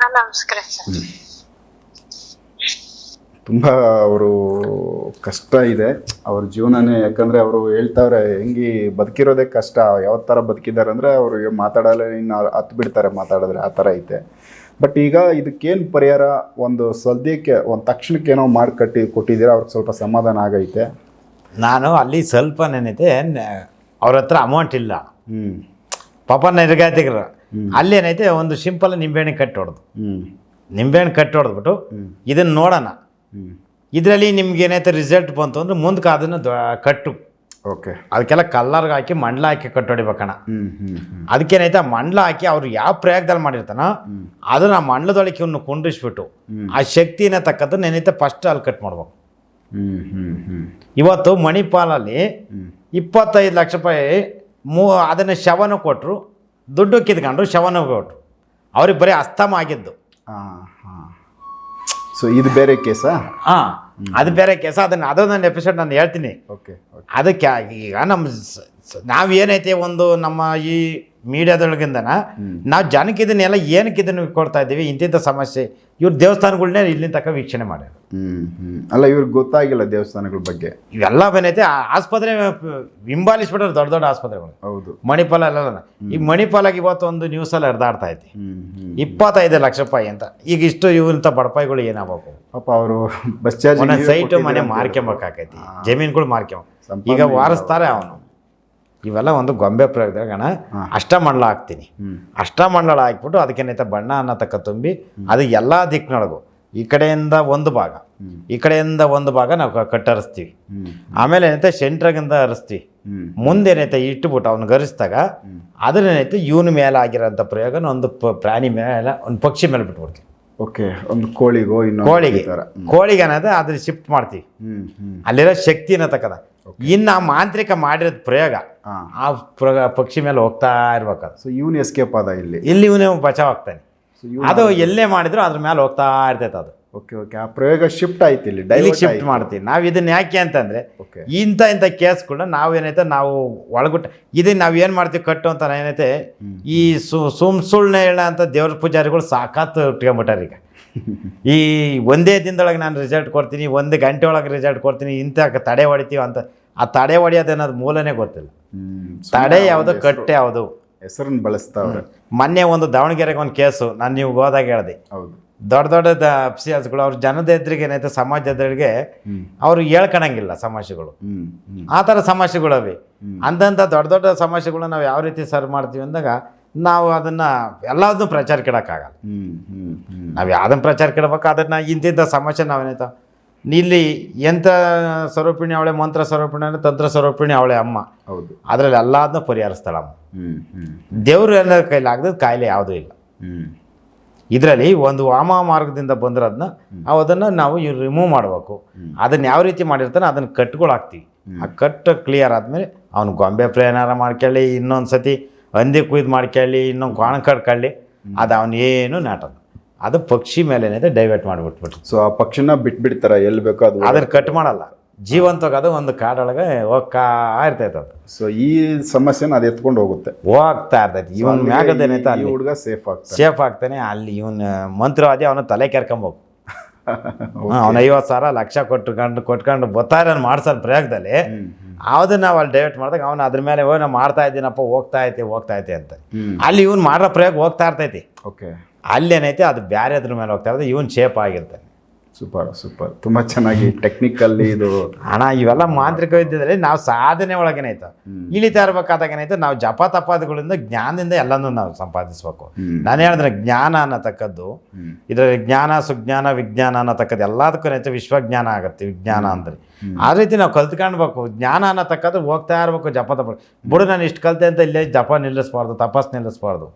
ನಮಸ್ಕಾರ ಸರ್. ತುಂಬ ಅವರು ಕಷ್ಟ ಇದೆ ಅವ್ರ ಜೀವನನೇ ಯಾಕಂದ್ರೆ ಅವರು ಹೇಳ್ತಾವ್ರೆ ಹೆಂಗಿ ಬದುಕಿರೋದೇ ಕಷ್ಟ ಯಾವ ಥರ ಬದುಕಿದ್ದಾರೆ? ಅಂದರೆ ಅವ್ರು ಮಾತಾಡಲ್ಲ ಇನ್ನು ಹತ್ತು ಬಿಡ್ತಾರೆ ಮಾತಾಡಿದ್ರೆ ಆ ಥರ ಐತೆ. ಬಟ್ ಈಗ ಇದಕ್ಕೇನು ಪರಿಹಾರ? ಒಂದು ಸದ್ಯಕ್ಕೆ ಒಂದು ತಕ್ಷಣಕ್ಕೆ ಏನೋ ಮಾಡಿ ಕಟ್ಟಿ ಕೊಟ್ಟಿದ್ದೀರಾ ಅವ್ರಿಗೆ ಸ್ವಲ್ಪ ಸಮಾಧಾನ ಆಗೈತೆ. ನಾನು ಅಲ್ಲಿ ಸ್ವಲ್ಪ ನೆನೈತೆ ಅವ್ರ ಹತ್ರ ಅಮೌಂಟ್ ಇಲ್ಲ. ಹ್ಞೂ ಪಾಪ ನಿರ್ಗಾತಿಗರು ಅಲ್ಲೇನೈತೆ ಒಂದು ಸಿಂಪಲ್ ನಿಂಬೆಹಣ್ಣು ಕಟ್ಟಿ ಹೊಡೆದು. ಹ್ಞೂ ನಿಂಬೆಹಣ್ಣು ಕಟ್ಟಿ ಹೊಡೆದ್ಬಿಟ್ಟು ಇದನ್ನು ನೋಡೋಣ. ಇದರಲ್ಲಿ ನಿಮ್ಗೆ ಏನೈತೆ ರಿಸಲ್ಟ್ ಬಂತು ಅಂದ್ರೆ ಮುಂದಕ್ಕೆ ಅದನ್ನು ಕಟ್ಟು. ಓಕೆ. ಅದಕ್ಕೆಲ್ಲ ಕಲ್ಲರ್ಗೆ ಹಾಕಿ ಮಂಡ್ಲ ಹಾಕಿ ಕಟ್ಟಿ ಹೊಡಿಬೇಕಣ್ಣ ಹ್ಞೂ ಹ್ಞೂ ಹ್ಞೂ ಅದಕ್ಕೇನೈತೆ ಆ ಮಂಡ್ಲ ಹಾಕಿ ಅವ್ರು ಯಾವ ಪ್ರಯೋಗದಲ್ಲಿ ಮಾಡಿರ್ತಾನೋ ಅದನ್ನ ಆ ಮಂಡ್ಲದೊಳಗೆ ಇವ್ನು ಕುಂಡ್ರಿಸ್ಬಿಟ್ಟು ಆ ಶಕ್ತಿನ ತಕ್ಕಂಥ ಏನೈತೆ ಫಸ್ಟ್ ಅಲ್ಲಿ ಕಟ್ ಮಾಡ್ಬೇಕು. ಹ್ಞೂ ಹ್ಞೂ ಹ್ಞೂ ಇವತ್ತು ಮಣಿಪಾಲಲ್ಲಿ ಇಪ್ಪತ್ತೈದು ಲಕ್ಷ ರೂಪಾಯಿ ಮೂ ಅದನ್ನು ಶವನ ಕೊಟ್ಟರು ದುಡ್ಡು ಕಿತ್ಕೊಂಡ್ರು ಶವನ ಕೊಟ್ಟರು ಅವ್ರಿಗೆ ಬರೀ ಅಸ್ತಮ ಆಗಿದ್ದು. ಹಾಂ ಹಾಂ. ಸೊ ಇದು ಬೇರೆ ಕೇಸಾ? ಹಾಂ ಅದು ಬೇರೆ ಕೇಸ ಅದನ್ನು ಅದೊಂದೊಂದು ಎಪಿಸೋಡ್ ನಾನು ಹೇಳ್ತೀನಿ. ಓಕೆ ಓಕೆ ಅದಕ್ಕೆ ಈಗ ನಮ್ಮ ನಾವು ಏನೈತೆ ಒಂದು ನಮ್ಮ ಈ ಮೀಡಿಯಾದೊಳಗಿಂದನ ನಾವು ಜನಕ್ಕೆ ಇದನ್ನೆಲ್ಲ ಏನಕ್ಕೆ ಇದನ್ನು ಕೊಡ್ತಾ ಇದ್ದೀವಿ ಇಂತಿಂಥ ಸಮಸ್ಯೆ ಇವ್ರ ದೇವಸ್ಥಾನಗಳನ್ನೇ ಇಲ್ಲಿನ ತನಕ ವೀಕ್ಷಣೆ ಮಾಡ್ಯಾರ. ಹ್ಮ್ ಹ್ಮ್. ಅಲ್ಲ ಇವ್ರಿಗೆ ಗೊತ್ತಾಗಿಲ್ಲ ದೇವಸ್ಥಾನಗಳ ಬಗ್ಗೆ. ಇವೆಲ್ಲ ಬೇನೈತೆ ಆಸ್ಪತ್ರೆ ಹಿಂಬಾಲಿಸ್ಬಿಟ್ರೆ ದೊಡ್ಡ ದೊಡ್ಡ ಆಸ್ಪತ್ರೆಗಳು. ಹೌದು. ಮಣಿಪಾಲ ಅಲ್ಲ ಈ ಮಣಿಪಾಲಾಗಿ ಇವತ್ತು ಒಂದು ನ್ಯೂಸಲ್ಲಿ ಹರಿದಾಡ್ತಾ ಐತಿ. ಇಪ್ಪತ್ತೈದು ಲಕ್ಷ ರೂಪಾಯಿ ಅಂತ. ಈಗ ಇಷ್ಟು ಇವಂಥ ಬಡಪಾಯಿಗಳು ಏನಾಗಬೇಕು? ಪಾಪ ಅವರು ಬಸ್ ಚಾರ್ಜ್ ಸೈಟು ಮನೆ ಮಾರ್ಕೊಂಬೇಕಾಕೈತಿ ಜಮೀನುಗಳು ಮಾರ್ಕೊಂಬ ಈಗ ವಾರಿಸ್ತಾರೆ ಅವನು. ಇವೆಲ್ಲ ಒಂದು ಗೊಂಬೆ ಪ್ರಯೋಗದಾಗಣ ಅಷ್ಟಮಂಡಲ ಹಾಕ್ತೀನಿ. ಅಷ್ಟಮಂಡಲ ಹಾಕ್ಬಿಟ್ಟು ಅದಕ್ಕೇನೈತೆ ಬಣ್ಣ ಅನ್ನ ತಕ್ಕ ತುಂಬಿ ಅದು ಎಲ್ಲ ದಿಕ್ಕಿನೊಳಗು ಈ ಕಡೆಯಿಂದ ಒಂದು ಭಾಗ ಈ ಕಡೆಯಿಂದ ಒಂದು ಭಾಗ ನಾವು ಕಟ್ಟರಿಸ್ತೀವಿ. ಆಮೇಲೆ ಏನೈತೆ ಸೆಂಟ್ರಗಿಂದ ಹರಿಸ್ತೀವಿ. ಮುಂದೇನೈತೆ ಇಟ್ಬಿಟ್ಟು ಅವ್ನು ಗರಿಸಿದಾಗ ಅದನ್ನೇನೈತೆ ಇವನ ಮೇಲೆ ಆಗಿರೋಂಥ ಪ್ರಯೋಗ ಒಂದು ಪ್ರಾಣಿ ಮೇಲೆ ಒಂದು ಪಕ್ಷಿ ಮೇಲೆ ಬಿಟ್ಬಿಡ್ತೀವಿ. ಓಕೆ ಒಂದು ಕೋಳಿಗೋ ಇನ್ನೊಂದು ಕೋಳಿಗೆ. ಕೋಳಿಗೆ ಅನ್ನೋದು ಅದ್ರ ಶಿಫ್ಟ್ ಮಾಡ್ತೀವಿ. ಅಲ್ಲಿರೋ ಶಕ್ತಿನ ತಕ್ಕದ. ಇನ್ನು ಆ ಮಾಂತ್ರಿಕ ಮಾಡಿರೋದು ಪ್ರಯೋಗ. ಆ ಪ್ರಯೋಗ ಪಕ್ಷಿ ಮೇಲೆ ಹೋಗ್ತಾ ಇರ್ಬೇಕು ಸೊ ಇವನು ಎಸ್ಕೇಪ್ ಅದ ಇಲ್ಲಿ. ಇಲ್ಲಿ ಇವನೇ ಬಚಾವ್ ಆಗ್ತಾನೆ. ಅದು ಎಲ್ಲೇ ಮಾಡಿದ್ರು ಅದ್ರ ಮೇಲೆ ಹೋಗ್ತಾ ಇರ್ತೈತೆ ಅದು. ಓಕೆ ಓಕೆ ಆ ಪ್ರಯೋಗ ಶಿಫ್ಟ್ ಆಯ್ತು ಇಲ್ಲಿ ಡೈಲಿ ಶಿಫ್ಟ್ ಮಾಡ್ತೀವಿ. ನಾವು ಇದನ್ನ ಯಾಕೆ ಅಂತಂದ್ರೆ ಇಂಥ ಇಂಥ ಕೇಸ್ಗಳನ್ನ ನಾವೇನೈತೆ ನಾವು ಒಳಗುಟ್ಟ ಇದನ್ನ ನಾವು ಏನು ಮಾಡ್ತೀವಿ ಕಟ್ಟು ಅಂತ ಏನೈತೆ ಈ ಸು ಸುಮ್ ಸುಳ್ಳು ಹೇಳ ಅಂತ ದೇವ್ರ ಪೂಜಾರಿಗಳು ಸಾಕಾತ್ ಇಟ್ಕೊಂಬಿಟ್ಟಾರ ಈಗ ಈ ಒಂದೇ ದಿನದೊಳಗೆ ನಾನು ರಿಸಲ್ಟ್ ಕೊಡ್ತೀನಿ ಒಂದು ಗಂಟೆ ಒಳಗೆ ರಿಸಲ್ಟ್ ಕೊಡ್ತೀನಿ ಇಂಥ ತಡೆ ಹೊಡಿತೀವಿ ಅಂತ ಆ ತಡೆ ಹೊಡೆಯೋದು ಅನ್ನೋದು ಮೂಲನೇ ಗೊತ್ತಿಲ್ಲ. ತಡೆ ಯಾವುದು ಕಟ್ಟೆ ಯಾವುದು. ಹೆಸರನ್ನು ಬಳಸ್ತಾವ್ರೆ. ಮೊನ್ನೆ ಒಂದು ದಾವಣಗೆರೆಗೆ ಒಂದು ಕೇಸು ನಾನು ನೀವು ಹೋದಾಗ ಹೇಳ್ದೆ. ಹೌದು. ದೊಡ್ಡ ದೊಡ್ಡ ಅಫ್ಸಿಯಲ್ಸ್ಗಳು ಅವ್ರ ಜನದ ಎದುರಿಗೆ ಏನೈತೆ ಸಮಾಜ ಎದುರಿಗೆ ಅವ್ರು ಹೇಳ್ಕೊಳಂಗಿಲ್ಲ ಸಮಸ್ಯೆಗಳು. ಆ ಥರ ಸಮಸ್ಯೆಗಳವೆ. ಅಂದಂಥ ದೊಡ್ಡ ದೊಡ್ಡ ಸಮಸ್ಯೆಗಳು ನಾವು ಯಾವ ರೀತಿ ಸರ್ವ್ ಮಾಡ್ತೀವಿ ಅಂದಾಗ ನಾವು ಅದನ್ನು ಎಲ್ಲದನ್ನೂ ಪ್ರಚಾರಕ್ಕೆ ಇಡೋಕ್ಕಾಗಲ್ಲ ನಾವು ಯಾವ್ದನ್ನ ಪ್ರಚಾರಕ್ಕೆ ಇಡಬೇಕು ಅದನ್ನು ಇಂತಿಂಥ ಸಮಸ್ಯೆ ನಾವೇನಾಯ್ತು ಇಲ್ಲಿ ಎಂಥ ಸ್ವರೂಪಿಣಿ ಅವಳೆ ಮಂತ್ರ ಸ್ವರೂಪಿಣಿ ಅಂದ್ರೆ ತಂತ್ರ ಸ್ವರೂಪಿಣಿ ಅವಳೆ ಅಮ್ಮ. ಹೌದು. ಅದರಲ್ಲಿ ಎಲ್ಲದನ್ನ ಪರಿಹರಿಸ್ತಾಳೆ ಅಮ್ಮ. ದೇವರು ಎಲ್ಲ ಕೈಲಿ ಆಗದ ಕಾಯಿಲೆ ಯಾವುದೂ ಇಲ್ಲ. ಇದರಲ್ಲಿ ಒಂದು ವಾಮ ಮಾರ್ಗದಿಂದ ಬಂದಿರೋದನ್ನ ಅದನ್ನು ನಾವು ರಿಮೂವ್ ಮಾಡಬೇಕು. ಅದನ್ನು ಯಾವ ರೀತಿ ಮಾಡಿರ್ತಾನೆ ಅದನ್ನು ಕಟ್ಗಳು ಹಾಕ್ತೀವಿ. ಆ ಕಟ್ಟು ಕ್ಲಿಯರ್ ಆದಮೇಲೆ ಅವ್ನು ಗೊಂಬೆ ಪ್ರಯಾಣ ಮಾಡ್ಕೊಳ್ಳಿ ಇನ್ನೊಂದು ಸತಿ ಹಂದಿ ಕುಯ್ದು ಮಾಡ್ಕೊಳ್ಳಿ ಇನ್ನೊಂದು ಕಾಣ ಕಡ್ಕೊಳ್ಳಿ ಅದು ಅವನೇನು ನಾಟಲ್ಲ ಅದು ಪಕ್ಷಿ ಮೇಲೆ ಏನಿದೆ ಡೈವರ್ಟ್ ಮಾಡಿಬಿಟ್ಬಿಟ್ಟು ಸೊ ಆ ಪಕ್ಷಿನ ಬಿಟ್ಬಿಡ್ತಾರೆ ಎಲ್ಲಿ ಬೇಕೋ ಅದು ಅದನ್ನು ಕಟ್ ಮಾಡಲ್ಲ. ಜೀವಂತವಾಗದು ಒಂದು ಕಾಡೊಳಗೆ ಹೋಗ್ತಾ ಇರ್ತೈತೆ ಅದು. ಸೊ ಈ ಸಮಸ್ಯೆನ ಅದು ಎತ್ಕೊಂಡು ಹೋಗುತ್ತೆ. ಹೋಗ್ತಾ ಇರ್ತೈತೆ. ಇವನ್ ಮ್ಯಾಗದೇನೈತೆ ಅಲ್ಲಿ ಹುಡುಗ ಸೇಫ್ ಆಗ್ತಾನೆ. ಸೇಫ್ ಆಗ್ತಾನೆ. ಅಲ್ಲಿ ಇವನು ಮಂತ್ರವಾದಿ ಅವನ ತಲೆ ಕೆರ್ಕೊಂಬೋಗು ಅವ್ನು ಐವತ್ತು ಸಾವಿರ ಲಕ್ಷ ಕೊಟ್ಕೊಂಡು ಕೊಟ್ಕೊಂಡು ಬರ್ತಾರೆ ಮಾಡ್ಸಾರ ಪ್ರಯೋಗದಲ್ಲಿ ಯಾವ್ದು ನಾವು ಅಲ್ಲಿ ಡೈವರ್ಟ್ ಮಾಡಿದಾಗ ಅವನು ಅದ್ರ ಮೇಲೆ ಹೋಗಿ ನಾವು ಮಾಡ್ತಾ ಇದ್ದೀನಪ್ಪ ಹೋಗ್ತಾ ಐತಿ ಹೋಗ್ತಾ ಐತಿ ಅಂತ. ಅಲ್ಲಿ ಇವ್ನು ಮಾಡೋ ಪ್ರಯೋಗ ಹೋಗ್ತಾ ಇರ್ತೈತಿ. ಓಕೆ ಅಲ್ಲೇನೈತೆ ಅದು ಬೇರೆ ಅದ್ರ ಮೇಲೆ ಹೋಗ್ತಾ ಇರೋದು ಇವನು ಶೇಪ್ ಆಗಿರ್ತಾನೆ ಸೂಪರ್ ಸೂಪರ್. ತುಂಬಾ ಚೆನ್ನಾಗಿ ಟೆಕ್ನಿಕಲ್ಲಿ ಇದು ಹಣ ಇವೆಲ್ಲ ಮಾಂತ್ರಿಕ ವಿದ್ಯೆದಲ್ಲಿ ನಾವು ಸಾಧನೆ ಒಳಗೇನಾಯ್ತು ಇಳಿತಾ ಇರ್ಬೇಕಾದಾಗ ಏನಾಯ್ತು ನಾವು ಜಪ ತಪಾದಗಳಿಂದ ಜ್ಞಾನದಿಂದ ಎಲ್ಲನೂ ನಾವು ಸಂಪಾದಿಸ್ಬೇಕು. ನಾನು ಹೇಳಿದ್ರೆ ಜ್ಞಾನ ಅನ್ನತಕ್ಕದ್ದು. ಇದರಲ್ಲಿ ಜ್ಞಾನ ಸುಜ್ಞಾನ ವಿಜ್ಞಾನ ಅನ್ನತಕ್ಕದ್ದು ಎಲ್ಲದಕ್ಕೂ ಏನಾಯ್ತು ವಿಶ್ವಜ್ಞಾನ ಆಗುತ್ತೆ ವಿಜ್ಞಾನ ಅಂದ್ರೆ. ಆ ರೀತಿ ನಾವು ಕಲ್ತ್ಕೊಳ್ಬೇಕು ಜ್ಞಾನ ಅನ್ನತಕ್ಕದ್ದು ಹೋಗ್ತಾ ಇರ್ಬೇಕು ಜಪ ತಪ ಬಿಡು ನಾನು ಇಷ್ಟು ಕಲ್ತೆ ಅಂತ ಇಲ್ಲೇ ಜಪ ನಿಲ್ಲಿಸ್ಬಾರ್ದು ತಪಸ್ ನಿಲ್ಲಿಸ್ಬಾರ್ದು.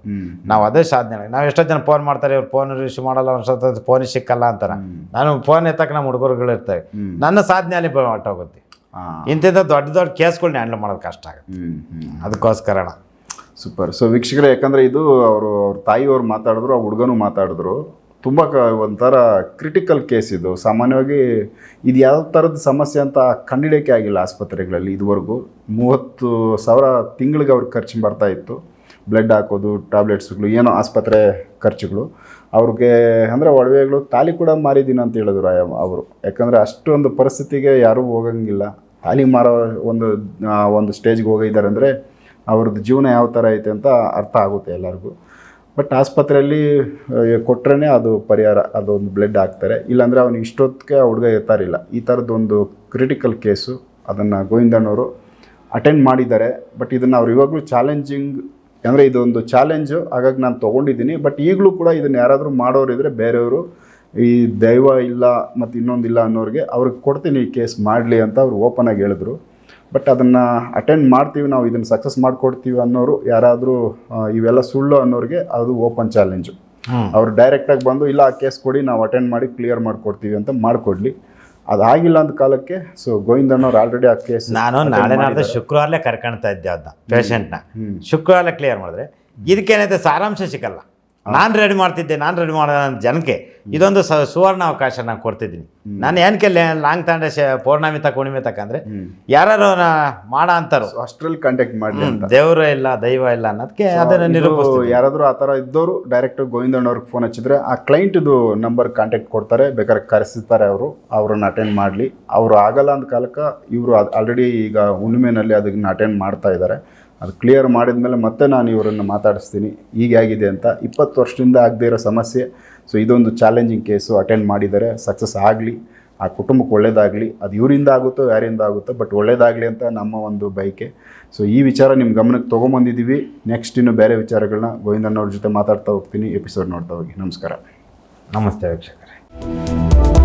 ನಾವು ಅದೇ ಸಾಧನೆ. ನಾವು ಎಷ್ಟೋ ಜನ ಫೋನ್ ಮಾಡ್ತಾರೆ ಇವ್ರು ಫೋನ್ ರಿಸೀವ್ ಮಾಡಲ್ಲ ಅನ್ಸತ್ತೆ ಫೋನ್ ಸಿಕ್ಕಲ್ಲ ಅಂತಾರೆ. ನಾನು ಫೋನ್ ಎತ್ತಕ್ಕೆ ನಮ್ಮ ಹುಡುಗರುಗಳು ಇರ್ತವೆ ನನ್ನ ಸಾಧನೆ ಅಲ್ಲಿ ಹೊಟ್ಟೋಗುತ್ತೆ ಹೋಗುತ್ತೆ ಇಂತಿಂಥ ದೊಡ್ಡ ದೊಡ್ಡ ಕೇಸ್ಗಳನ್ನ ಹ್ಯಾಂಡಲ್ ಮಾಡೋದು ಕಷ್ಟ ಆಗುತ್ತೆ. ಅದಕ್ಕೋಸ್ಕರ ಸೂಪರ್. ಸೊ ವೀಕ್ಷಕರೇ ಯಾಕಂದ್ರೆ ಇದು ಅವರು ಅವ್ರ ತಾಯಿಯವ್ರು ಮಾತಾಡಿದ್ರು ಆ ಹುಡುಗನೂ ಮಾತಾಡಿದ್ರು. ತುಂಬ ಕ ಒಂಥರ ಕ್ರಿಟಿಕಲ್ ಕೇಸ್ ಇದು. ಸಾಮಾನ್ಯವಾಗಿ ಇದು ಯಾವ ಥರದ ಸಮಸ್ಯೆ ಅಂತ ಕಂಡಿಡಿಯೋಕೆ ಆಗಿಲ್ಲ ಆಸ್ಪತ್ರೆಗಳಲ್ಲಿ ಇದುವರೆಗೂ. ಮೂವತ್ತು ಸಾವಿರ ತಿಂಗಳಿಗೆ ಅವ್ರಿಗೆ ಖರ್ಚು ಬರ್ತಾ ಇತ್ತು. ಬ್ಲಡ್ ಹಾಕೋದು ಟ್ಯಾಬ್ಲೆಟ್ಸ್ಗಳು ಏನೋ ಆಸ್ಪತ್ರೆ ಖರ್ಚುಗಳು. ಅವ್ರಿಗೆ ಅಂದರೆ ಒಡವೆಗಳು ತಾಲಿ ಕೂಡ ಮಾರಿದ್ದೀನಿ ಅಂತ ಹೇಳಿದ್ರು ಅವರು. ಯಾಕಂದರೆ ಅಷ್ಟೊಂದು ಪರಿಸ್ಥಿತಿಗೆ ಯಾರೂ ಹೋಗಂಗಿಲ್ಲ. ತಾಲಿ ಮಾರೋ ಒಂದು ಒಂದು ಸ್ಟೇಜ್ಗೆ ಹೋಗಿದ್ದಾರೆ ಅಂದರೆ ಅವ್ರದ್ದು ಜೀವನ ಯಾವ ಥರ ಐತೆ ಅಂತ ಅರ್ಥ ಆಗುತ್ತೆ ಎಲ್ಲರಿಗೂ. ಬಟ್ ಆಸ್ಪತ್ರೆಯಲ್ಲಿ ಕೊಟ್ರೇ ಅದು ಪರಿಹಾರ, ಅದೊಂದು ಬ್ಲಡ್ ಹಾಕ್ತಾರೆ. ಇಲ್ಲಾಂದರೆ ಅವನು ಇಷ್ಟೊತ್ತಿಗೆ ಆ ಹುಡುಗ ಇರ್ತಾರಿಲ್ಲ ಈ ಥರದ್ದೊಂದು ಕ್ರಿಟಿಕಲ್ ಕೇಸು ಅದನ್ನು ಗೋವಿಂದಣ್ಣವರು ಅಟೆಂಡ್ ಮಾಡಿದ್ದಾರೆ. ಬಟ್ ಇದನ್ನು ಅವ್ರು ಇವಾಗಲೂ ಚಾಲೆಂಜಿಂಗ್ ಅಂದರೆ ಇದೊಂದು ಚಾಲೆಂಜು ಹಾಗಾಗಿ ನಾನು ತೊಗೊಂಡಿದ್ದೀನಿ. ಬಟ್ ಈಗಲೂ ಕೂಡ ಇದನ್ನು ಯಾರಾದರೂ ಮಾಡೋರಿದ್ರೆ ಬೇರೆಯವರು, ಈ ದೈವ ಇಲ್ಲ ಮತ್ತು ಇನ್ನೊಂದಿಲ್ಲ ಅನ್ನೋರಿಗೆ ಅವ್ರಿಗೆ ಕೊಡ್ತೀನಿ ಈ ಕೇಸ್ ಮಾಡಲಿ ಅಂತ ಅವ್ರು ಓಪನ್ ಆಗಿ ಹೇಳಿದ್ರು. ಬಟ್ ಅದನ್ನು ಅಟೆಂಡ್ ಮಾಡ್ತೀವಿ ನಾವು ಇದನ್ನು ಸಕ್ಸಸ್ ಮಾಡಿಕೊಡ್ತೀವಿ ಅನ್ನೋರು ಯಾರಾದರೂ ಇವೆಲ್ಲ ಸುಳ್ಳು ಅನ್ನೋರಿಗೆ ಅದು ಓಪನ್ ಚಾಲೆಂಜು ಅವ್ರು ಡೈರೆಕ್ಟಾಗಿ ಬಂದು ಇಲ್ಲ ಆ ಕೇಸ್ ಕೊಡಿ ನಾವು ಅಟೆಂಡ್ ಮಾಡಿ ಕ್ಲಿಯರ್ ಮಾಡಿಕೊಡ್ತೀವಿ ಅಂತ ಮಾಡಿಕೊಡ್ಲಿ. ಅದಾಗಿಲ್ಲ ಅಂದ ಕಾಲಕ್ಕೆ ಸೊ ಗೋವಿಂದಣ್ಣವ್ರು ಆಲ್ರೆಡಿ ಆ ಕೇಸ್ ನಾನು ನಾಳೆ ನಾಡ್ದು ಶುಕ್ರವಾರಲೇ ಕರ್ಕೊಳ್ತಾ ಇದ್ದೆ ಅದನ್ನ ಪೇಷಂಟ್ನ ಶುಕ್ರವಾರ ಕ್ಲಿಯರ್ ಮಾಡಿದ್ರೆ. ಇದಕ್ಕೇನೈತೆ ಸಾರಾಂಶ ಸಿಕ್ಕಲ್ಲ ನಾನು ರೆಡಿ ಮಾಡ್ತಿದ್ದೆ ನಾನು ರೆಡಿ ಮಾಡೋಣ ಜನಕ್ಕೆ. ಇದೊಂದು ಸುವರ್ಣ ಅವಕಾಶ ನಾನು ಕೊಡ್ತಿದ್ದೀನಿ. ನಾನು ಏನಕ್ಕೆ ಲಾಂಗ್ ತಾಂಡೆ ಪೌರ್ಣಮಿ ತಕ ಹುಣ್ಣಿಮೆ ತಕ ಅಂದರೆ ಯಾರು ಮಾಡ ಅಂತಾರು. ಅಷ್ಟರಲ್ಲಿ ಕಾಂಟ್ಯಾಕ್ಟ್ ಮಾಡ್ಲಿ ಅಂತ. ದೇವರು ಇಲ್ಲ ದೈವ ಇಲ್ಲ ಅನ್ನೋದಕ್ಕೆ ಅದನ್ನು ನಿರೂಪಿಸ್ತೀನಿ ಯಾರಾದರೂ ಆ ಥರ ಇದ್ದವರು ಡೈರೆಕ್ಟ್ ಗೋವಿಂದಣ್ಣವ್ರಿಗೆ ಫೋನ್ ಹಚ್ಚಿದ್ರೆ ಆ ಕ್ಲೈಂಟ್ದು ನಂಬರ್ ಕಾಂಟ್ಯಾಕ್ಟ್ ಕೊಡ್ತಾರೆ ಬೇಕಾದ್ರೆ ಕರೆಸಿರ್ತಾರೆ ಅವರು ಅವ್ರನ್ನ ಅಟೆಂಡ್ ಮಾಡಲಿ. ಅವರು ಆಗಲ್ಲ ಅಂದ ಕಾಲಕ್ಕೆ ಇವರು ಆಲ್ರೆಡಿ ಈಗ ಹುಣ್ಣಿಮೆನಲ್ಲಿ ಅದನ್ನ ಅಟೆಂಡ್ ಮಾಡ್ತಾ ಇದ್ದಾರೆ ಅದು ಕ್ಲಿಯರ್ ಮಾಡಿದ್ಮೇಲೆ ಮತ್ತೆ ನಾನು ಇವರನ್ನು ಮಾತಾಡಿಸ್ತೀನಿ. ಈಗ ಆಗಿದೆ ಅಂತ ಇಪ್ಪತ್ತು ವರ್ಷದಿಂದ ಆಗದೇ ಇರೋ ಸಮಸ್ಯೆ. ಸೊ ಇದೊಂದು ಚಾಲೆಂಜಿಂಗ್ ಕೇಸು ಅಟೆಂಡ್ ಮಾಡಿದ್ದಾರೆ. ಸಕ್ಸಸ್ ಆಗಲಿ, ಆ ಕುಟುಂಬಕ್ಕೆ ಒಳ್ಳೇದಾಗಲಿ, ಅದು ಇವರಿಂದ ಆಗುತ್ತೋ, ಯಾರಿಂದ ಆಗುತ್ತೋ ಬಟ್ ಒಳ್ಳೇದಾಗಲಿ ಅಂತ ನಮ್ಮ ಒಂದು ಬಯಕೆ. ಸೊ ಈ ವಿಚಾರ ನಿಮ್ಮ ಗಮನಕ್ಕೆ ತೊಗೊಂಬಂದಿದ್ದೀವಿ. ನೆಕ್ಸ್ಟ್ ಇನ್ನು ಬೇರೆ ವಿಚಾರಗಳನ್ನ ಗೋವಿಂದನವ್ರ ಜೊತೆ ಮಾತಾಡ್ತಾ ಹೋಗ್ತೀನಿ. ಎಪಿಸೋಡ್ ನೋಡ್ತಾ ಹೋಗಿ. ನಮಸ್ಕಾರ. ನಮಸ್ತೆ ವೀಕ್ಷಕರೇ.